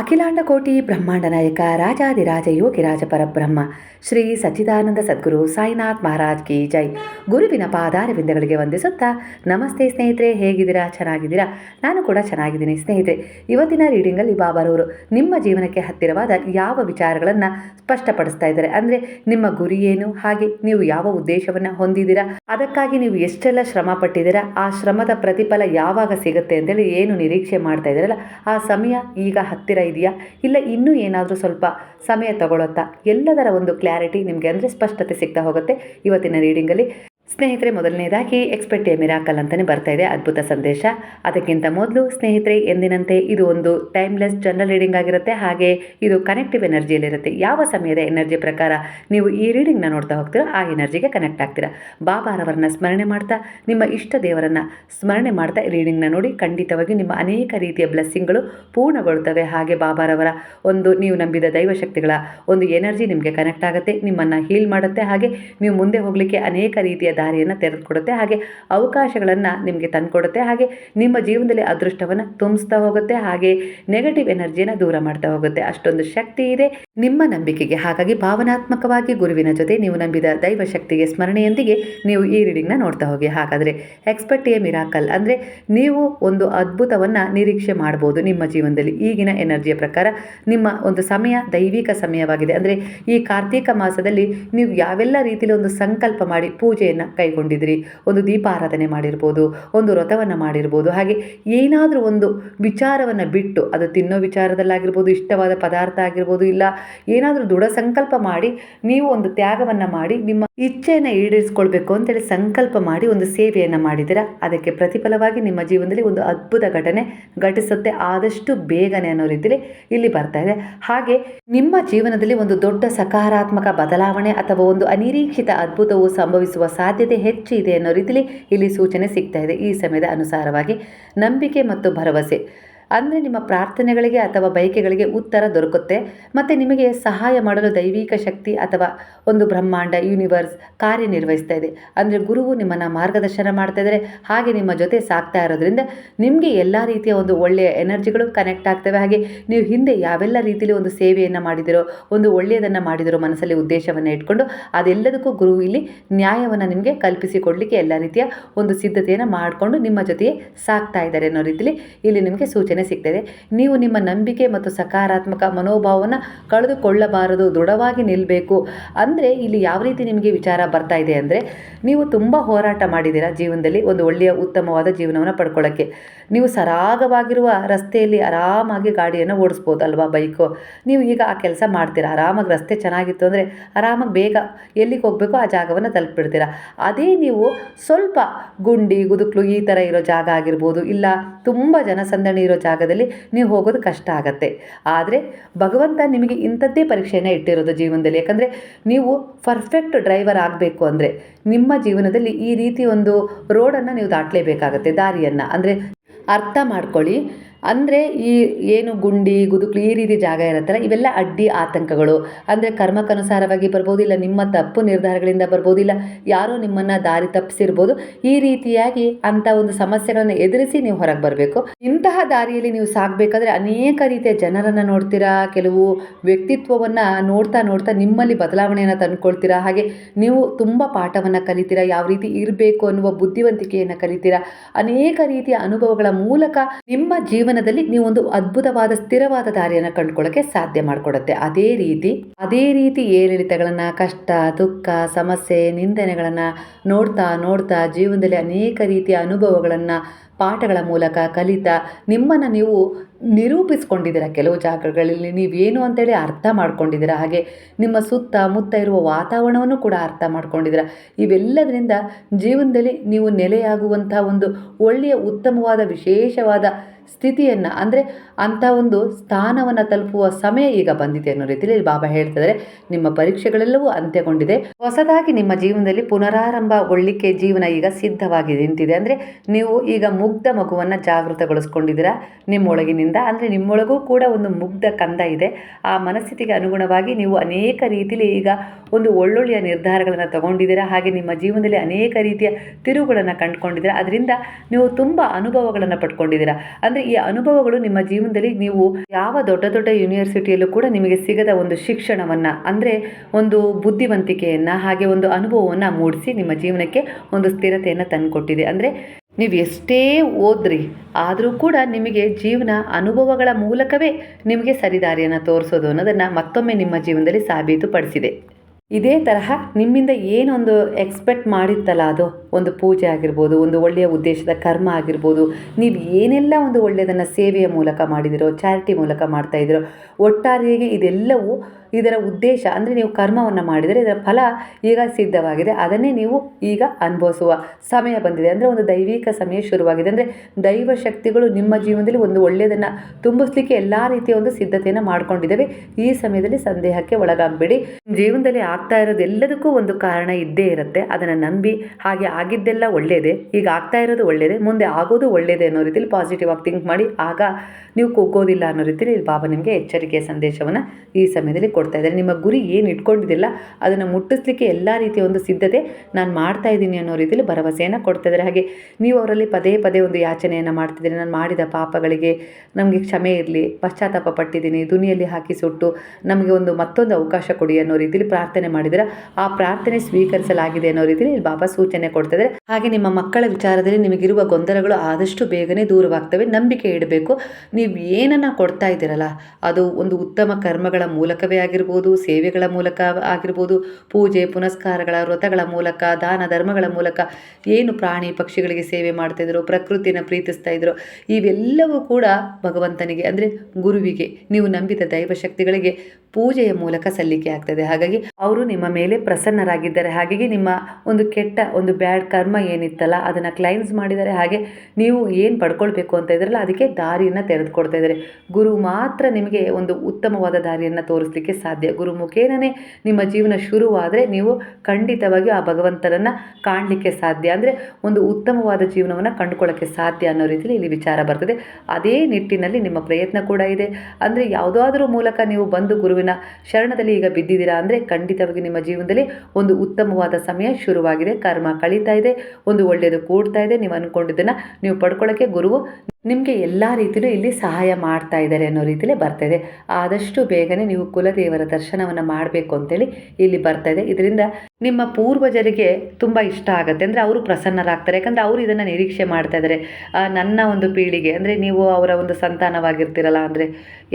ಅಖಿಲಾಂಡ ಕೋಟಿ ಬ್ರಹ್ಮಾಂಡ ನಾಯಕ ರಾಜಾದಿರಾಜ ಯೋಗಿರಾಜ ಪರಬ್ರಹ್ಮ, ಶ್ರೀ ಸಚ್ಚಿದಾನಂದ ಸದ್ಗುರು ಸಾಯಿನಾಥ್ ಮಹಾರಾಜ್ ಕಿ ಜೈ. ಗುರುವಿನ ಪಾದಾರವಿಂದಗಳಿಗೆ ವಂದಿಸುತ್ತಾ, ನಮಸ್ತೆ ಸ್ನೇಹಿತರೆ, ಹೇಗಿದ್ದೀರಾ? ಚೆನ್ನಾಗಿದ್ದೀರಾ? ನಾನು ಕೂಡ ಚೆನ್ನಾಗಿದ್ದೀನಿ ಸ್ನೇಹಿತರೆ. ಇವತ್ತಿನ ರೀಡಿಂಗಲ್ಲಿ ಬಾಬಾರವರು ನಿಮ್ಮ ಜೀವನಕ್ಕೆ ಹತ್ತಿರವಾದ ಯಾವ ವಿಚಾರಗಳನ್ನು ಸ್ಪಷ್ಟಪಡಿಸ್ತಾ ಇದ್ದಾರೆ? ಅಂದರೆ ನಿಮ್ಮ ಗುರಿ ಏನು? ಹಾಗೆ ನೀವು ಯಾವ ಉದ್ದೇಶವನ್ನು ಹೊಂದಿದ್ದೀರಾ? ಅದಕ್ಕಾಗಿ ನೀವು ಎಷ್ಟೆಲ್ಲ ಶ್ರಮ ಪಟ್ಟಿದ್ದೀರಾ? ಆ ಶ್ರಮದ ಪ್ರತಿಫಲ ಯಾವಾಗ ಸಿಗುತ್ತೆ ಅಂತೇಳಿ ಏನು ನಿರೀಕ್ಷೆ ಮಾಡ್ತಾ ಇದ್ದೀರಲ್ಲ, ಆ ಸಮಯ ಈಗ ಹತ್ತಿರ ಇದೆಯಾ? ಇಲ್ಲ, ಇನ್ನೂ ಏನಾದರೂ ಸ್ವಲ್ಪ ಸಮಯ ತಗೊಳುತ್ತಾ ಎಲ್ಲದರ ಒಂದು ಕ್ಲಾರಿಟಿ ನಿಮಗೆ ಅಂದರೆ ಸ್ಪಷ್ಟತೆ ಸಿಗ್ತಾ ಹೋಗುತ್ತೆ ಇವತ್ತಿನ ರೀಡಿಂಗಲ್ಲಿ ಸ್ನೇಹಿತರೆ, ಮೊದಲನೇದಾಗಿ ಎಕ್ಸ್ಪೆಕ್ಟ್ ಎ ಮಿರಾಕಲ್ ಅಂತಲೇ ಬರ್ತಾ ಇದೆ. ಅದ್ಭುತ ಸಂದೇಶ. ಅದಕ್ಕಿಂತ ಮೊದಲು ಸ್ನೇಹಿತರೆ, ಎಂದಿನಂತೆ ಇದು ಒಂದು ಟೈಮ್ಲೆಸ್ ಜನರಲ್ ರೀಡಿಂಗ್ ಆಗಿರುತ್ತೆ. ಹಾಗೆ ಇದು ಕನೆಕ್ಟಿವ್ ಎನರ್ಜಿಯಲ್ಲಿರುತ್ತೆ ಯಾವ ಸಮಯದ ಎನರ್ಜಿ ಪ್ರಕಾರ ನೀವು ಈ ರೀಡಿಂಗ್ನ ನೋಡ್ತಾ ಹೋಗ್ತೀರೋ, ಆ ಎನರ್ಜಿಗೆ ಕನೆಕ್ಟ್ ಆಗ್ತೀರಾ. ಬಾಬಾರವರನ್ನ ಸ್ಮರಣೆ ಮಾಡ್ತಾ, ನಿಮ್ಮ ಇಷ್ಟ ದೇವರನ್ನು ಸ್ಮರಣೆ ಮಾಡ್ತಾ ಈ ರೀಡಿಂಗ್ನ ನೋಡಿ ಖಂಡಿತವಾಗಿ ನಿಮ್ಮ ಅನೇಕ ರೀತಿಯ ಬ್ಲೆಸ್ಸಿಂಗ್ಗಳು ಪೂರ್ಣಗೊಳ್ಳುತ್ತವೆ. ಹಾಗೆ ಬಾಬಾರವರ ಒಂದು ನೀವು ನಂಬಿದ ದೈವಶಕ್ತಿಗಳ ಒಂದು ಎನರ್ಜಿ ನಿಮಗೆ ಕನೆಕ್ಟ್ ಆಗುತ್ತೆ, ನಿಮ್ಮನ್ನು ಹೀಲ್ ಮಾಡುತ್ತೆ. ಹಾಗೆ ನೀವು ಮುಂದೆ ಹೋಗಲಿಕ್ಕೆ ಅನೇಕ ರೀತಿಯ ದಾರಿಯನ್ನು ತೆರೆದುಕೊಡುತ್ತೆ. ಹಾಗೆ ಅವಕಾಶಗಳನ್ನು ನಿಮಗೆ ತಂದುಕೊಡುತ್ತೆ. ಹಾಗೆ ನಿಮ್ಮ ಜೀವನದಲ್ಲಿ ಅದೃಷ್ಟವನ್ನು ತುಂಬಿಸ್ತಾ ಹೋಗುತ್ತೆ. ಹಾಗೆ ನೆಗೆಟಿವ್ ಎನರ್ಜಿಯನ್ನು ದೂರ ಮಾಡ್ತಾ ಹೋಗುತ್ತೆ. ಅಷ್ಟೊಂದು ಶಕ್ತಿ ಇದೆ. ನಿಮ್ಮ ನಂಬಿಕೆಗೆ, ಹಾಗಾಗಿ ಭಾವನಾತ್ಮಕವಾಗಿ ಗುರುವಿನ ಜೊತೆ ನೀವು ನಂಬಿದ ದೈವ ಶಕ್ತಿಗೆ ಸ್ಮರಣೆಯೊಂದಿಗೆ ನೀವು ಈ ರೀಡಿಂಗ್ನ ನೋಡ್ತಾ ಹೋಗಿ. ಹಾಗಾದರೆ ಎಕ್ಸ್ಪೆಕ್ಟ್ ಎ ಮಿರಾಕಲ್ ಅಂದರೆ ನೀವು ಒಂದು ಅದ್ಭುತವನ್ನು ನಿರೀಕ್ಷೆ ಮಾಡ್ಬೋದು ನಿಮ್ಮ ಜೀವನದಲ್ಲಿ. ಈಗಿನ ಎನರ್ಜಿಯ ಪ್ರಕಾರ ನಿಮ್ಮ ಒಂದು ಸಮಯ ದೈವಿಕ ಸಮಯವಾಗಿದೆ. ಅಂದರೆ ಈ ಕಾರ್ತೀಕ ಮಾಸದಲ್ಲಿ ನೀವು ಯಾವೆಲ್ಲ ರೀತಿಯಲ್ಲಿ ಒಂದು ಸಂಕಲ್ಪ ಮಾಡಿ ಪೂಜೆಯನ್ನು ಕೈಗೊಂಡಿದ್ದೀರಿ ಒಂದು ದೀಪಾರಾಧನೆ ಮಾಡಿರ್ಬೋದು, ಒಂದು ವ್ರತವನ್ನು ಮಾಡಿರ್ಬೋದು. ಹಾಗೆ ಏನಾದರೂ ಒಂದು ವಿಚಾರವನ್ನು ಬಿಟ್ಟು, ಅದು ತಿನ್ನೋ ವಿಚಾರದಲ್ಲಾಗಿರ್ಬೋದು, ಇಷ್ಟವಾದ ಪದಾರ್ಥ ಆಗಿರ್ಬೋದು, ಇಲ್ಲ ಏನಾದರೂ ದೃಢ ಸಂಕಲ್ಪ ಮಾಡಿ, ನೀವು ಒಂದು ತ್ಯಾಗವನ್ನು ಮಾಡಿ ನಿಮ್ಮ ಇಚ್ಛೆಯನ್ನು ಈಡೇರಿಸ್ಕೊಳ್ಬೇಕು ಅಂತೇಳಿ ಸಂಕಲ್ಪ ಮಾಡಿ ಒಂದು ಸೇವೆಯನ್ನು ಮಾಡಿದ್ದೀರಾ? ಅದಕ್ಕೆ ಪ್ರತಿಫಲವಾಗಿ ನಿಮ್ಮ ಜೀವನದಲ್ಲಿ ಒಂದು ಅದ್ಭುತ ಘಟನೆ ಘಟಿಸುತ್ತೆ. ಆದಷ್ಟು ಬೇಗನೆ ಅನ್ನೋ ರೀತಿಯಲ್ಲಿ ಇಲ್ಲಿ ಬರ್ತಾ ಇದೆ. ಹಾಗೆ ನಿಮ್ಮ ಜೀವನದಲ್ಲಿ ಒಂದು ದೊಡ್ಡ ಸಕಾರಾತ್ಮಕ ಬದಲಾವಣೆ ಅಥವಾ ಒಂದು ಅನಿರೀಕ್ಷಿತ ಅದ್ಭುತವು ಸಂಭವಿಸುವ ಸಾಧ್ಯತೆ ಹೆಚ್ಚು ಇದೆ ಅನ್ನೋ ರೀತಿಯಲ್ಲಿ ಇಲ್ಲಿ ಸೂಚನೆ ಸಿಗ್ತಾ ಇದೆ. ಈ ಸಮಯದ ಅನುಸಾರವಾಗಿ ನಂಬಿಕೆ ಮತ್ತು ಭರವಸೆ. ಅಂದರೆ ನಿಮ್ಮ ಪ್ರಾರ್ಥನೆಗಳಿಗೆ ಅಥವಾ ಬಯಕೆಗಳಿಗೆ ಉತ್ತರ ದೊರಕುತ್ತೆ. ಮತ್ತು ನಿಮಗೆ ಸಹಾಯ ಮಾಡಲು ದೈವಿಕ ಶಕ್ತಿ ಅಥವಾ ಒಂದು ಬ್ರಹ್ಮಾಂಡ ಯೂನಿವರ್ಸ್ ಕಾರ್ಯನಿರ್ವಹಿಸ್ತಾ ಇದೆ. ಅಂದರೆ ಗುರುವು ನಿಮ್ಮನ್ನು ಮಾರ್ಗದರ್ಶನ ಮಾಡ್ತಾ ಇದ್ದಾರೆ ಹಾಗೆ ನಿಮ್ಮ ಜೊತೆ ಸಾಕ್ತಾ ಇರೋದ್ರಿಂದ ನಿಮಗೆ ಎಲ್ಲ ರೀತಿಯ ಒಂದು ಒಳ್ಳೆಯ ಎನರ್ಜಿಗಳು ಕನೆಕ್ಟ್ ಆಗ್ತವೆ. ಹಾಗೆ ನೀವು ಹಿಂದೆ ಯಾವೆಲ್ಲ ರೀತಿಯಲ್ಲಿ ಒಂದು ಸೇವೆಯನ್ನು ಮಾಡಿದಿರೋ, ಒಂದು ಒಳ್ಳೆಯದನ್ನು ಮಾಡಿದಿರೋ ಮನಸ್ಸಲ್ಲಿ ಉದ್ದೇಶವನ್ನು ಇಟ್ಕೊಂಡು ಅದೆಲ್ಲದಕ್ಕೂ ಗುರು ಇಲ್ಲಿ ನ್ಯಾಯವನ್ನು ನಿಮಗೆ ಕಲ್ಪಿಸಿಕೊಡಲಿಕ್ಕೆ ಎಲ್ಲ ರೀತಿಯ ಒಂದು ಸಿದ್ಧತೆಯನ್ನು ಮಾಡಿಕೊಂಡು ನಿಮ್ಮ ಜೊತೆಯೇ ಸಾಕ್ತಾ ಇದ್ದಾರೆ ಅನ್ನೋ ರೀತಿಯಲ್ಲಿ ಇಲ್ಲಿ ನಿಮಗೆ ಸೂಚನೆ ಸಿಗ್ತದೆ. ನೀವು ನಿಮ್ಮ ನಂಬಿಕೆ ಮತ್ತು ಸಕಾರಾತ್ಮಕ ಮನೋಭಾವವನ್ನು ಕಳೆದುಕೊಳ್ಳಬಾರದು, ದೃಢವಾಗಿ ನಿಲ್ಲಬೇಕು ಅಂದರೆ ಇಲ್ಲಿ ಯಾವ ರೀತಿ ನಿಮಗೆ ವಿಚಾರ ಬರ್ತಾ ಇದೆ ಅಂದರೆ, ನೀವು ತುಂಬ ಹೋರಾಟ ಮಾಡಿದ್ದೀರಾ ಜೀವನದಲ್ಲಿ ಒಂದು ಒಳ್ಳೆಯ ಉತ್ತಮವಾದ ಜೀವನವನ್ನು ಪಡ್ಕೊಳ್ಳೋಕ್ಕೆ. ನೀವು ಸರಾಗವಾಗಿರುವ ರಸ್ತೆಯಲ್ಲಿ ಆರಾಮಾಗಿ ಗಾಡಿಯನ್ನು ಓಡಿಸ್ಬೋದು ಅಲ್ವಾ ಬೈಕು? ನೀವು ಈಗ ಆ ಕೆಲಸ ಮಾಡ್ತೀರಾ? ಆರಾಮಾಗಿ ರಸ್ತೆ ಚೆನ್ನಾಗಿತ್ತು ಅಂದರೆ ಆರಾಮಾಗಿ ಬೇಗ ಎಲ್ಲಿಗೆ ಹೋಗಬೇಕು ಆ ಜಾಗವನ್ನು ತಲುಪಿಬಿಡ್ತೀರಾ? ಅದೇ ನೀವು ಸ್ವಲ್ಪ ಗುಂಡಿ, ಗುದುಕ್ಲು ಈ ಥರ ಇರೋ ಜಾಗ ಆಗಿರ್ಬೋದು, ಇಲ್ಲ ತುಂಬ ಜನಸಂದಣಿ ಇರೋ ಜಾಗದಲ್ಲಿ ನೀವು ಹೋಗೋದು ಕಷ್ಟ ಆಗತ್ತೆ. ಆದರೆ ಭಗವಂತ ನಿಮಗೆ ಇಂಥದ್ದೇ ಪರೀಕ್ಷೆಯನ್ನು ಇಟ್ಟಿರೋದು ಜೀವನದಲ್ಲಿ. ಯಾಕಂದರೆ ನೀವು ಪರ್ಫೆಕ್ಟ್ ಡ್ರೈವರ್ ಆಗಬೇಕು ಅಂದರೆ ನಿಮ್ಮ ಜೀವನದಲ್ಲಿ ಈ ರೀತಿ ಒಂದು ರೋಡನ್ನು ನೀವು ದಾಟಲೇಬೇಕಾಗತ್ತೆ, ದಾರಿಯನ್ನು. ಅಂದರೆ ಅರ್ಥ ಮಾಡ್ಕೊಳ್ಳಿ ಅಂದರೆ ಈ ಏನು ಗುಂಡಿ ಗುದುಕ್ಲು ಈ ರೀತಿ ಜಾಗ ಇರುತ್ತಲ್ಲ, ಇವೆಲ್ಲ ಅಡ್ಡಿ ಆತಂಕಗಳು. ಅಂದರೆ ಕರ್ಮಕ್ಕನುಸಾರವಾಗಿ ಬರ್ಬೋದಿಲ್ಲ, ನಿಮ್ಮ ತಪ್ಪು ನಿರ್ಧಾರಗಳಿಂದ ಬರ್ಬೋದಿಲ್ಲ, ಯಾರೋ ನಿಮ್ಮನ್ನು ದಾರಿ ತಪ್ಪಿಸಿರ್ಬೋದು. ಈ ರೀತಿಯಾಗಿ ಅಂಥ ಒಂದು ಸಮಸ್ಯೆಗಳನ್ನು ಎದುರಿಸಿ ನೀವು ಹೊರಗೆ ಬರಬೇಕು. ಇಂತಹ ದಾರಿಯಲ್ಲಿ ನೀವು ಸಾಗಬೇಕಾದ್ರೆ ಅನೇಕ ರೀತಿಯ ಜನರನ್ನು ನೋಡ್ತೀರಾ, ಕೆಲವು ವ್ಯಕ್ತಿತ್ವವನ್ನು ನೋಡ್ತಾ ನೋಡ್ತಾ ನಿಮ್ಮಲ್ಲಿ ಬದಲಾವಣೆಯನ್ನು ತಂದುಕೊಳ್ತೀರಾ, ಹಾಗೆ ನೀವು ತುಂಬ ಪಾಠವನ್ನು ಕಲಿತೀರಾ, ಯಾವ ರೀತಿ ಇರಬೇಕು ಅನ್ನುವ ಬುದ್ಧಿವಂತಿಕೆಯನ್ನು ಕಲಿತೀರಾ, ಅನೇಕ ರೀತಿಯ ಅನುಭವಗಳ ಮೂಲಕ ನಿಮ್ಮ ಜೀವನದಲ್ಲಿ ನೀವು ಒಂದು ಅದ್ಭುತವಾದ ಸ್ಥಿರವಾದ ದಾರಿಯನ್ನು ಕಂಡುಕೊಳ್ಳೋಕೆ ಸಾಧ್ಯ ಮಾಡಿಕೊಡುತ್ತೆ. ಅದೇ ರೀತಿ ಅದೇ ರೀತಿ ಏರಿಳಿತಗಳನ್ನು, ಕಷ್ಟ, ದುಃಖ, ಸಮಸ್ಯೆ, ನಿಂದನೆಗಳನ್ನು ನೋಡ್ತಾ ನೋಡ್ತಾ ಜೀವನದಲ್ಲಿ ಅನೇಕ ರೀತಿಯ ಅನುಭವಗಳನ್ನು, ಪಾಠಗಳ ಮೂಲಕ ಕಲಿತಾ ನಿಮ್ಮನ್ನು ನೀವು ನಿರೂಪಿಸ್ಕೊಂಡಿದ್ದೀರ? ಕೆಲವು ಜಾಗಗಳಲ್ಲಿ ನೀವೇನು ಅಂತೇಳಿ ಅರ್ಥ ಮಾಡ್ಕೊಂಡಿದ್ದೀರ? ಹಾಗೆ ನಿಮ್ಮ ಸುತ್ತ ಮುತ್ತ ಇರುವ ವಾತಾವರಣವನ್ನು ಕೂಡ ಅರ್ಥ ಮಾಡ್ಕೊಂಡಿದ್ದೀರ? ಇವೆಲ್ಲದರಿಂದ ಜೀವನದಲ್ಲಿ ನೀವು ನೆಲೆಯಾಗುವಂಥ ಒಂದು ಒಳ್ಳೆಯ ಉತ್ತಮವಾದ ವಿಶೇಷವಾದ ಸ್ಥಿತಿಯನ್ನು, ಅಂದರೆ ಅಂಥ ಒಂದು ಸ್ಥಾನವನ್ನು ತಲುಪುವ ಸಮಯ ಈಗ ಬಂದಿದೆ ಅನ್ನೋ ರೀತಿಯಲ್ಲಿ ಬಾಬಾ ಹೇಳ್ತಿದ್ದಾರೆ ನಿಮ್ಮ ಪರೀಕ್ಷೆಗಳೆಲ್ಲವೂ ಅಂತ್ಯಗೊಂಡಿದೆ. ಹೊಸದಾಗಿ ನಿಮ್ಮ ಜೀವನದಲ್ಲಿ ಪುನರಾರಂಭಗೊಳ್ಳಿಕ್ಕೆ ಜೀವನ ಈಗ ಸಿದ್ಧವಾಗಿ ನಿಂತಿದೆ. ಅಂದರೆ ನೀವು ಈಗ ಮುಗ್ಧ ಮಗುವನ್ನು ಜಾಗೃತಗೊಳಿಸ್ಕೊಂಡಿದ್ದೀರಾ? ನಿಮ್ಮೊಳಗಿನಿಂದ, ಅಂದರೆ ನಿಮ್ಮೊಳಗೂ ಕೂಡ ಒಂದು ಮುಗ್ಧ ಕಂದ ಇದೆ. ಆ ಮನಸ್ಥಿತಿಗೆ ಅನುಗುಣವಾಗಿ ನೀವು ಅನೇಕ ರೀತಿಯಲ್ಲಿ ಈಗ ಒಂದು ಒಳ್ಳೊಳ್ಳೆಯ ನಿರ್ಧಾರಗಳನ್ನು ತಗೊಂಡಿದ್ದೀರಾ? ಹಾಗೆ ನಿಮ್ಮ ಜೀವನದಲ್ಲಿ ಅನೇಕ ರೀತಿಯ ತಿರುಗಳನ್ನು ಕಂಡುಕೊಂಡಿದ್ದೀರಾ? ಅದರಿಂದ ನೀವು ತುಂಬ ಅನುಭವಗಳನ್ನು ಪಡ್ಕೊಂಡಿದ್ದೀರಾ? ಅಂದರೆ ಈ ಅನುಭವಗಳು ನಿಮ್ಮ ಜೀವನದಲ್ಲಿ ನೀವು ಯಾವ ದೊಡ್ಡ ದೊಡ್ಡ ಯೂನಿವರ್ಸಿಟಿಯಲ್ಲೂ ಕೂಡ ನಿಮಗೆ ಸಿಗದ ಒಂದು ಶಿಕ್ಷಣವನ್ನು, ಅಂದರೆ ಒಂದು ಬುದ್ಧಿವಂತಿಕೆಯನ್ನು, ಹಾಗೆ ಒಂದು ಅನುಭವವನ್ನು ಮೂಡಿಸಿ ನಿಮ್ಮ ಜೀವನಕ್ಕೆ ಒಂದು ಸ್ಥಿರತೆಯನ್ನು ತಂದುಕೊಟ್ಟಿದೆ. ಅಂದರೆ ನೀವು ಎಷ್ಟೇ ಓದ್ರಿ, ಆದರೂ ಕೂಡ ನಿಮಗೆ ಜೀವನ ಅನುಭವಗಳ ಮೂಲಕವೇ ನಿಮಗೆ ಸರಿದಾರಿಯನ್ನು ತೋರಿಸೋದು ಅನ್ನೋದನ್ನು ಮತ್ತೊಮ್ಮೆ ನಿಮ್ಮ ಜೀವನದಲ್ಲಿ ಸಾಬೀತುಪಡಿಸಿದೆ. ಇದೇ ತರಹ ನಿಮ್ಮಿಂದ ಏನೊಂದು ಎಕ್ಸ್ಪೆಕ್ಟ್ ಮಾಡಿತ್ತಲ್ಲ ಅದು? ಒಂದು ಪೂಜೆ ಆಗಿರ್ಬೋದು, ಒಂದು ಒಳ್ಳೆಯ ಉದ್ದೇಶದ ಕರ್ಮ ಆಗಿರ್ಬೋದು, ನೀವು ಏನೆಲ್ಲ ಒಂದು ಒಳ್ಳೆಯದನ್ನು ಸೇವೆಯ ಮೂಲಕ ಮಾಡಿದಿರೋ, ಚಾರಿಟಿ ಮೂಲಕ ಮಾಡ್ತಾ ಒಟ್ಟಾರೆಯಾಗಿ ಇದೆಲ್ಲವೂ ಇದರ ಉದ್ದೇಶ ಅಂದರೆ ನೀವು ಕರ್ಮವನ್ನು ಮಾಡಿದರೆ ಇದರ ಫಲ ಈಗ ಸಿದ್ಧವಾಗಿದೆ. ಅದನ್ನೇ ನೀವು ಈಗ ಅನುಭವಿಸುವ ಸಮಯ ಬಂದಿದೆ. ಅಂದರೆ ಒಂದು ದೈವಿಕ ಸಮಯ ಶುರುವಾಗಿದೆ. ಅಂದರೆ ದೈವ ಶಕ್ತಿಗಳು ನಿಮ್ಮ ಜೀವನದಲ್ಲಿ ಒಂದು ಒಳ್ಳೆಯದನ್ನು ತುಂಬಿಸ್ಲಿಕ್ಕೆ ಎಲ್ಲ ರೀತಿಯ ಒಂದು ಸಿದ್ಧತೆಯನ್ನು ಮಾಡ್ಕೊಂಡಿದ್ದಾವೆ. ಈ ಸಮಯದಲ್ಲಿ ಸಂದೇಹಕ್ಕೆ ಒಳಗಾಗಬೇಡಿ. ಜೀವನದಲ್ಲಿ ಆಗ್ತಾ ಇರೋದು ಎಲ್ಲದಕ್ಕೂ ಒಂದು ಕಾರಣ ಇದ್ದೇ ಇರುತ್ತೆ. ಅದನ್ನು ನಂಬಿ ಹಾಗೆ ಆಗಿದ್ದೆಲ್ಲ ಒಳ್ಳೆಯದೇ ಈಗ ಆಗ್ತಾ ಇರೋದು ಒಳ್ಳೆಯದೇ ಮುಂದೆ ಆಗೋದು ಒಳ್ಳೆಯದೇ ಅನ್ನೋ ರೀತಿಯಲ್ಲಿ ಪಾಸಿಟಿವ್ ಆಗಿ ಥಿಂಕ್ ಮಾಡಿ, ಆಗ ನೀವು ಕುಗ್ಗೋದಿಲ್ಲ ಅನ್ನೋ ರೀತಿಯಲ್ಲಿ ಬಾಬಾ ನಿಮಗೆ ಎಚ್ಚರಿಕೆಯ ಸಂದೇಶವನ್ನು ಈ ಸಮಯದಲ್ಲಿ ಕೊಡ್ತಾ ಇದ್ದಾರೆ. ನಿಮ್ಮ ಗುರಿ ಏನು ಇಟ್ಕೊಂಡಿದ್ದಿಲ್ಲ, ಅದನ್ನು ಮುಟ್ಟಿಸ್ಲಿಕ್ಕೆ ಎಲ್ಲ ರೀತಿಯ ಒಂದು ಸಿದ್ಧತೆ ನಾನು ಮಾಡ್ತಾ ಇದ್ದೀನಿ ಅನ್ನೋ ರೀತಿಯಲ್ಲಿ ಭರವಸೆಯನ್ನು ಕೊಡ್ತಾ ಇದ್ದಾರೆ. ಹಾಗೆ ನೀವು ಅವರಲ್ಲಿ ಪದೇ ಪದೇ ಒಂದು ಯಾಚನೆಯನ್ನು ಮಾಡ್ತಿದ್ದೀರಿ. ನಾನು ಮಾಡಿದ ಪಾಪಗಳಿಗೆ ನಮಗೆ ಕ್ಷಮೆ ಇರಲಿ, ಪಶ್ಚಾತ್ತಾಪ ಪಟ್ಟಿದ್ದೀನಿ, ದುನಿಯಲ್ಲಿ ಹಾಕಿ ಸುಟ್ಟು, ನಮಗೆ ಒಂದು ಮತ್ತೊಂದು ಅವಕಾಶ ಕೊಡಿ ಅನ್ನೋ ರೀತಿಯಲ್ಲಿ ಪ್ರಾರ್ಥನೆ ಮಾಡಿದರೆ ಆ ಪ್ರಾರ್ಥನೆ ಸ್ವೀಕರಿಸಲಾಗಿದೆ ಅನ್ನೋ ರೀತಿಯಲ್ಲಿ ಬಾಬಾ ಸೂಚನೆ ಕೊಡ್ತಿದ್ದಾರೆ ಹಾಗೆ ನಿಮ್ಮ ಮಕ್ಕಳ ವಿಚಾರದಲ್ಲಿ ನಿಮಗಿರುವ ಗೊಂದಲಗಳು ಆದಷ್ಟು ಬೇಗನೆ ದೂರವಾಗ್ತವೆ. ನಂಬಿಕೆ ಇಡಬೇಕು. ನೀವು ಏನನ್ನು ಕೊಡ್ತಾ ಇದ್ದೀರಲ್ಲ, ಅದು ಒಂದು ಉತ್ತಮ ಕರ್ಮಗಳ ಮೂಲಕವೇ ಆಗಿರ್ಬೋದು, ಸೇವೆಗಳ ಮೂಲಕ ಆಗಿರ್ಬೋದು, ಪೂಜೆ, ಪುನಸ್ಕಾರಗಳ, ವ್ರತಗಳ ಮೂಲಕ, ದಾನ ಧರ್ಮಗಳ ಮೂಲಕ ಏನು ಪ್ರಾಣಿ ಪಕ್ಷಿಗಳಿಗೆ ಸೇವೆ ಮಾಡ್ತಾ ಇದ್ರು, ಪ್ರಕೃತಿನ ಪ್ರೀತಿಸ್ತಾ ಇದ್ರು, ಇವೆಲ್ಲವೂ ಕೂಡ ಭಗವಂತನಿಗೆ, ಅಂದರೆ ಗುರುವಿಗೆ, ನೀವು ನಂಬಿದ ದೈವ ಶಕ್ತಿಗಳಿಗೆ ಪೂಜೆಯ ಮೂಲಕ ಸಲ್ಲಿಕೆ ಆಗ್ತದೆ. ಹಾಗಾಗಿ ಅವರು ನಿಮ್ಮ ಮೇಲೆ ಪ್ರಸನ್ನರಾಗಿದ್ದಾರೆ. ಹಾಗಾಗಿ ನಿಮ್ಮ ಒಂದು ಕೆಟ್ಟ ಒಂದು ಬ್ಯಾಡ್ ಕರ್ಮ ಏನಿತ್ತಲ್ಲ, ಅದನ್ನು ಕ್ಲೈನ್ಸ್ ಮಾಡಿದ್ದಾರೆ. ಹಾಗೆ ನೀವು ಏನು ಪಡ್ಕೊಳ್ಬೇಕು ಅಂತ ಇದ್ರಲ್ಲ, ಅದಕ್ಕೆ ದಾರಿಯನ್ನು ತೆರೆದುಕೊಡ್ತಾ ಇದ್ದಾರೆ. ಗುರು ಮಾತ್ರ ನಿಮಗೆ ಒಂದು ಉತ್ತಮವಾದ ದಾರಿಯನ್ನು ತೋರಿಸಲಿಕ್ಕೆ ಸಾಧ್ಯ. ಗುರುಮುಖೇನೇ ನಿಮ್ಮ ಜೀವನ ಶುರುವಾದರೆ ನೀವು ಖಂಡಿತವಾಗಿ ಆ ಭಗವಂತನನ್ನು ಕಾಣಲಿಕ್ಕೆ ಸಾಧ್ಯ. ಅಂದರೆ ಒಂದು ಉತ್ತಮವಾದ ಜೀವನವನ್ನು ಕಂಡುಕೊಳ್ಳೋಕ್ಕೆ ಸಾಧ್ಯ ಅನ್ನೋ ರೀತಿಯಲ್ಲಿ ಇಲ್ಲಿ ವಿಚಾರ ಬರ್ತದೆ. ಅದೇ ನಿಟ್ಟಿನಲ್ಲಿ ನಿಮ್ಮ ಪ್ರಯತ್ನ ಕೂಡ ಇದೆ. ಅಂದರೆ ಯಾವುದಾದ್ರೂ ಮೂಲಕ ನೀವು ಬಂದು ಗುರುವಿನ ಶರಣದಲ್ಲಿ ಈಗ ಬಿದ್ದಿದ್ದೀರಾ ಅಂದರೆ ಖಂಡಿತವಾಗಿ ನಿಮ್ಮ ಜೀವನದಲ್ಲಿ ಒಂದು ಉತ್ತಮವಾದ ಸಮಯ ಶುರುವಾಗಿದೆ. ಕರ್ಮ ಕಳೀತಾ ಇದೆ. ಒಂದು ಒಳ್ಳೆಯದು ಕೂಡ್ತಾ ಇದೆ. ನೀವು ಅಂದ್ಕೊಂಡಿದ್ದನ್ನು ನೀವು ಪಡ್ಕೊಳ್ಳೋಕ್ಕೆ ಗುರುವು ನಿಮಗೆ ಎಲ್ಲ ರೀತಿಯಲ್ಲೂ ಇಲ್ಲಿ ಸಹಾಯ ಮಾಡ್ತಾ ಇದ್ದಾರೆ ಅನ್ನೋ ರೀತಿಯಲ್ಲೇ ಬರ್ತಾ ಇದೆ. ಆದಷ್ಟು ಬೇಗನೆ ನೀವು ಕುಲದೇವರ ದರ್ಶನವನ್ನು ಮಾಡಬೇಕು ಅಂತೇಳಿ ಇಲ್ಲಿ ಬರ್ತಾ ಇದೆ. ಇದರಿಂದ ನಿಮ್ಮ ಪೂರ್ವಜರಿಗೆ ತುಂಬ ಇಷ್ಟ ಆಗುತ್ತೆ. ಅಂದರೆ ಅವರು ಪ್ರಸನ್ನರಾಗ್ತಾರೆ. ಯಾಕಂದರೆ ಅವರು ಇದನ್ನು ನಿರೀಕ್ಷೆ ಮಾಡ್ತಾ ಇದ್ದಾರೆ ನನ್ನ ಒಂದು ಪೀಳಿಗೆ, ಅಂದರೆ ನೀವು ಅವರ ಒಂದು ಸಂತಾನವಾಗಿರ್ತೀರಲ್ಲ, ಅಂದರೆ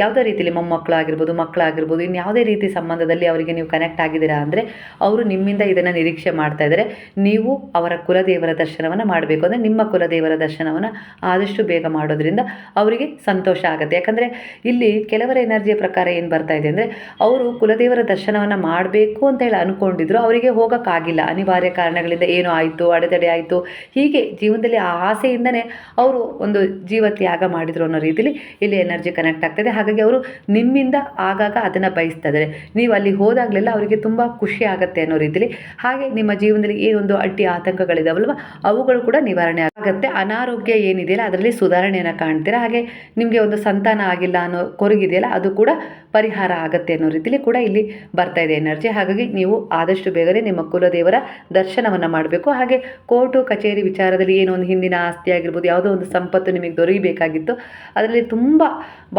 ಯಾವುದೇ ರೀತಿಯಲ್ಲಿ ಮೊಮ್ಮಕ್ಕಳು ಆಗಿರ್ಬೋದು ಮಕ್ಕಳಾಗಿರ್ಬೋದು ಇನ್ನು ಯಾವುದೇ ರೀತಿ ಸಂಬಂಧದಲ್ಲಿ ಅವರಿಗೆ ನೀವು ಕನೆಕ್ಟ್ ಆಗಿದ್ದೀರಾ ಅಂದರೆ ಅವರು ನಿಮ್ಮಿಂದ ಇದನ್ನು ನಿರೀಕ್ಷೆ ಮಾಡ್ತಾ ಇದ್ದಾರೆ ನೀವು ಅವರ ಕುಲದೇವರ ದರ್ಶನವನ್ನು ಮಾಡಬೇಕು. ಅಂದರೆ ನಿಮ್ಮ ಕುಲದೇವರ ದರ್ಶನವನ್ನು ಆದಷ್ಟು ಬೇಗ ಮಾಡೋದ್ರಿಂದ ಅವರಿಗೆ ಸಂತೋಷ ಆಗುತ್ತೆ. ಯಾಕಂದರೆ ಇಲ್ಲಿ ಕೆಲವರ ಎನರ್ಜಿಯ ಪ್ರಕಾರ ಏನು ಬರ್ತಾ ಇದೆ ಅಂದರೆ, ಅವರು ಕುಲದೇವರ ದರ್ಶನವನ್ನು ಮಾಡಬೇಕು ಅಂತ ಹೇಳಿ ಅಂದ್ಕೊಂಡಿದ್ರು ಅವರಿಗೆ ಹೋಗೋಕ್ಕಾಗಿಲ್ಲ. ಅನಿವಾರ್ಯ ಕಾರಣಗಳಿಂದ ಏನೋ ಆಯಿತು, ಅಡೆತಡೆ ಆಯಿತು. ಹೀಗೆ ಜೀವನದಲ್ಲಿ ಆ ಆಸೆಯಿಂದನೇ ಅವರು ಒಂದು ಜೀವ ತ್ಯಾಗ ಮಾಡಿದರು ಅನ್ನೋ ರೀತಿಯಲ್ಲಿ ಇಲ್ಲಿ ಎನರ್ಜಿ ಕನೆಕ್ಟ್ ಆಗ್ತದೆ. ಹಾಗಾಗಿ ಅವರು ನಿಮ್ಮಿಂದ ಆಗಾಗ ಅದನ್ನು ಬಯಸ್ತಾ ಇದ್ದಾರೆ ನೀವು ಅಲ್ಲಿ ಹೋದಾಗಲೆಲ್ಲ ಅವರಿಗೆ ತುಂಬ ಖುಷಿ ಆಗುತ್ತೆ ಅನ್ನೋ ರೀತಿಯಲ್ಲಿ ಹಾಗೆ ನಿಮ್ಮ ಜೀವನದಲ್ಲಿ ಏನೊಂದು ಅಡ್ಡಿ ಆತಂಕಗಳಿದಾವಲ್ವ, ಅವುಗಳು ಕೂಡ ನಿವಾರಣೆ ಆಗುತ್ತೆ. ಅನಾರೋಗ್ಯ ಏನಿದೆಯಲ್ಲ, ಅದರಲ್ಲಿ ಸುಧಾರಣೆಯನ್ನು ಕಾಣ್ತೀರಾ? ಹಾಗೆ ನಿಮಗೆ ಒಂದು ಸಂತಾನ ಆಗಿಲ್ಲ ಅನ್ನೋ ಕೊರಗಿದೆಯಲ್ಲ, ಅದು ಕೂಡ ಪರಿಹಾರ ಆಗುತ್ತೆ ಅನ್ನೋ ರೀತಿಯಲ್ಲಿ ಕೂಡ ಇಲ್ಲಿ ಬರ್ತಾ ಇದೆ ಎನರ್ಜಿ. ಹಾಗಾಗಿ ನೀವು ಆದಷ್ಟು ಬೇಗನೆ ನಿಮ್ಮ ಕುಲದೇವರ ದರ್ಶನವನ್ನು ಮಾಡಬೇಕು. ಹಾಗೆ ಕೋರ್ಟು, ಕಚೇರಿ ವಿಚಾರದಲ್ಲಿ ಏನೋ ಒಂದು ಹಿಂದಿನ ಆಸ್ತಿ ಆಗಿರ್ಬೋದು, ಯಾವುದೋ ಒಂದು ಸಂಪತ್ತು ನಿಮಗೆ ದೊರೆಯಬೇಕಾಗಿತ್ತು. ಅದರಲ್ಲಿ ತುಂಬ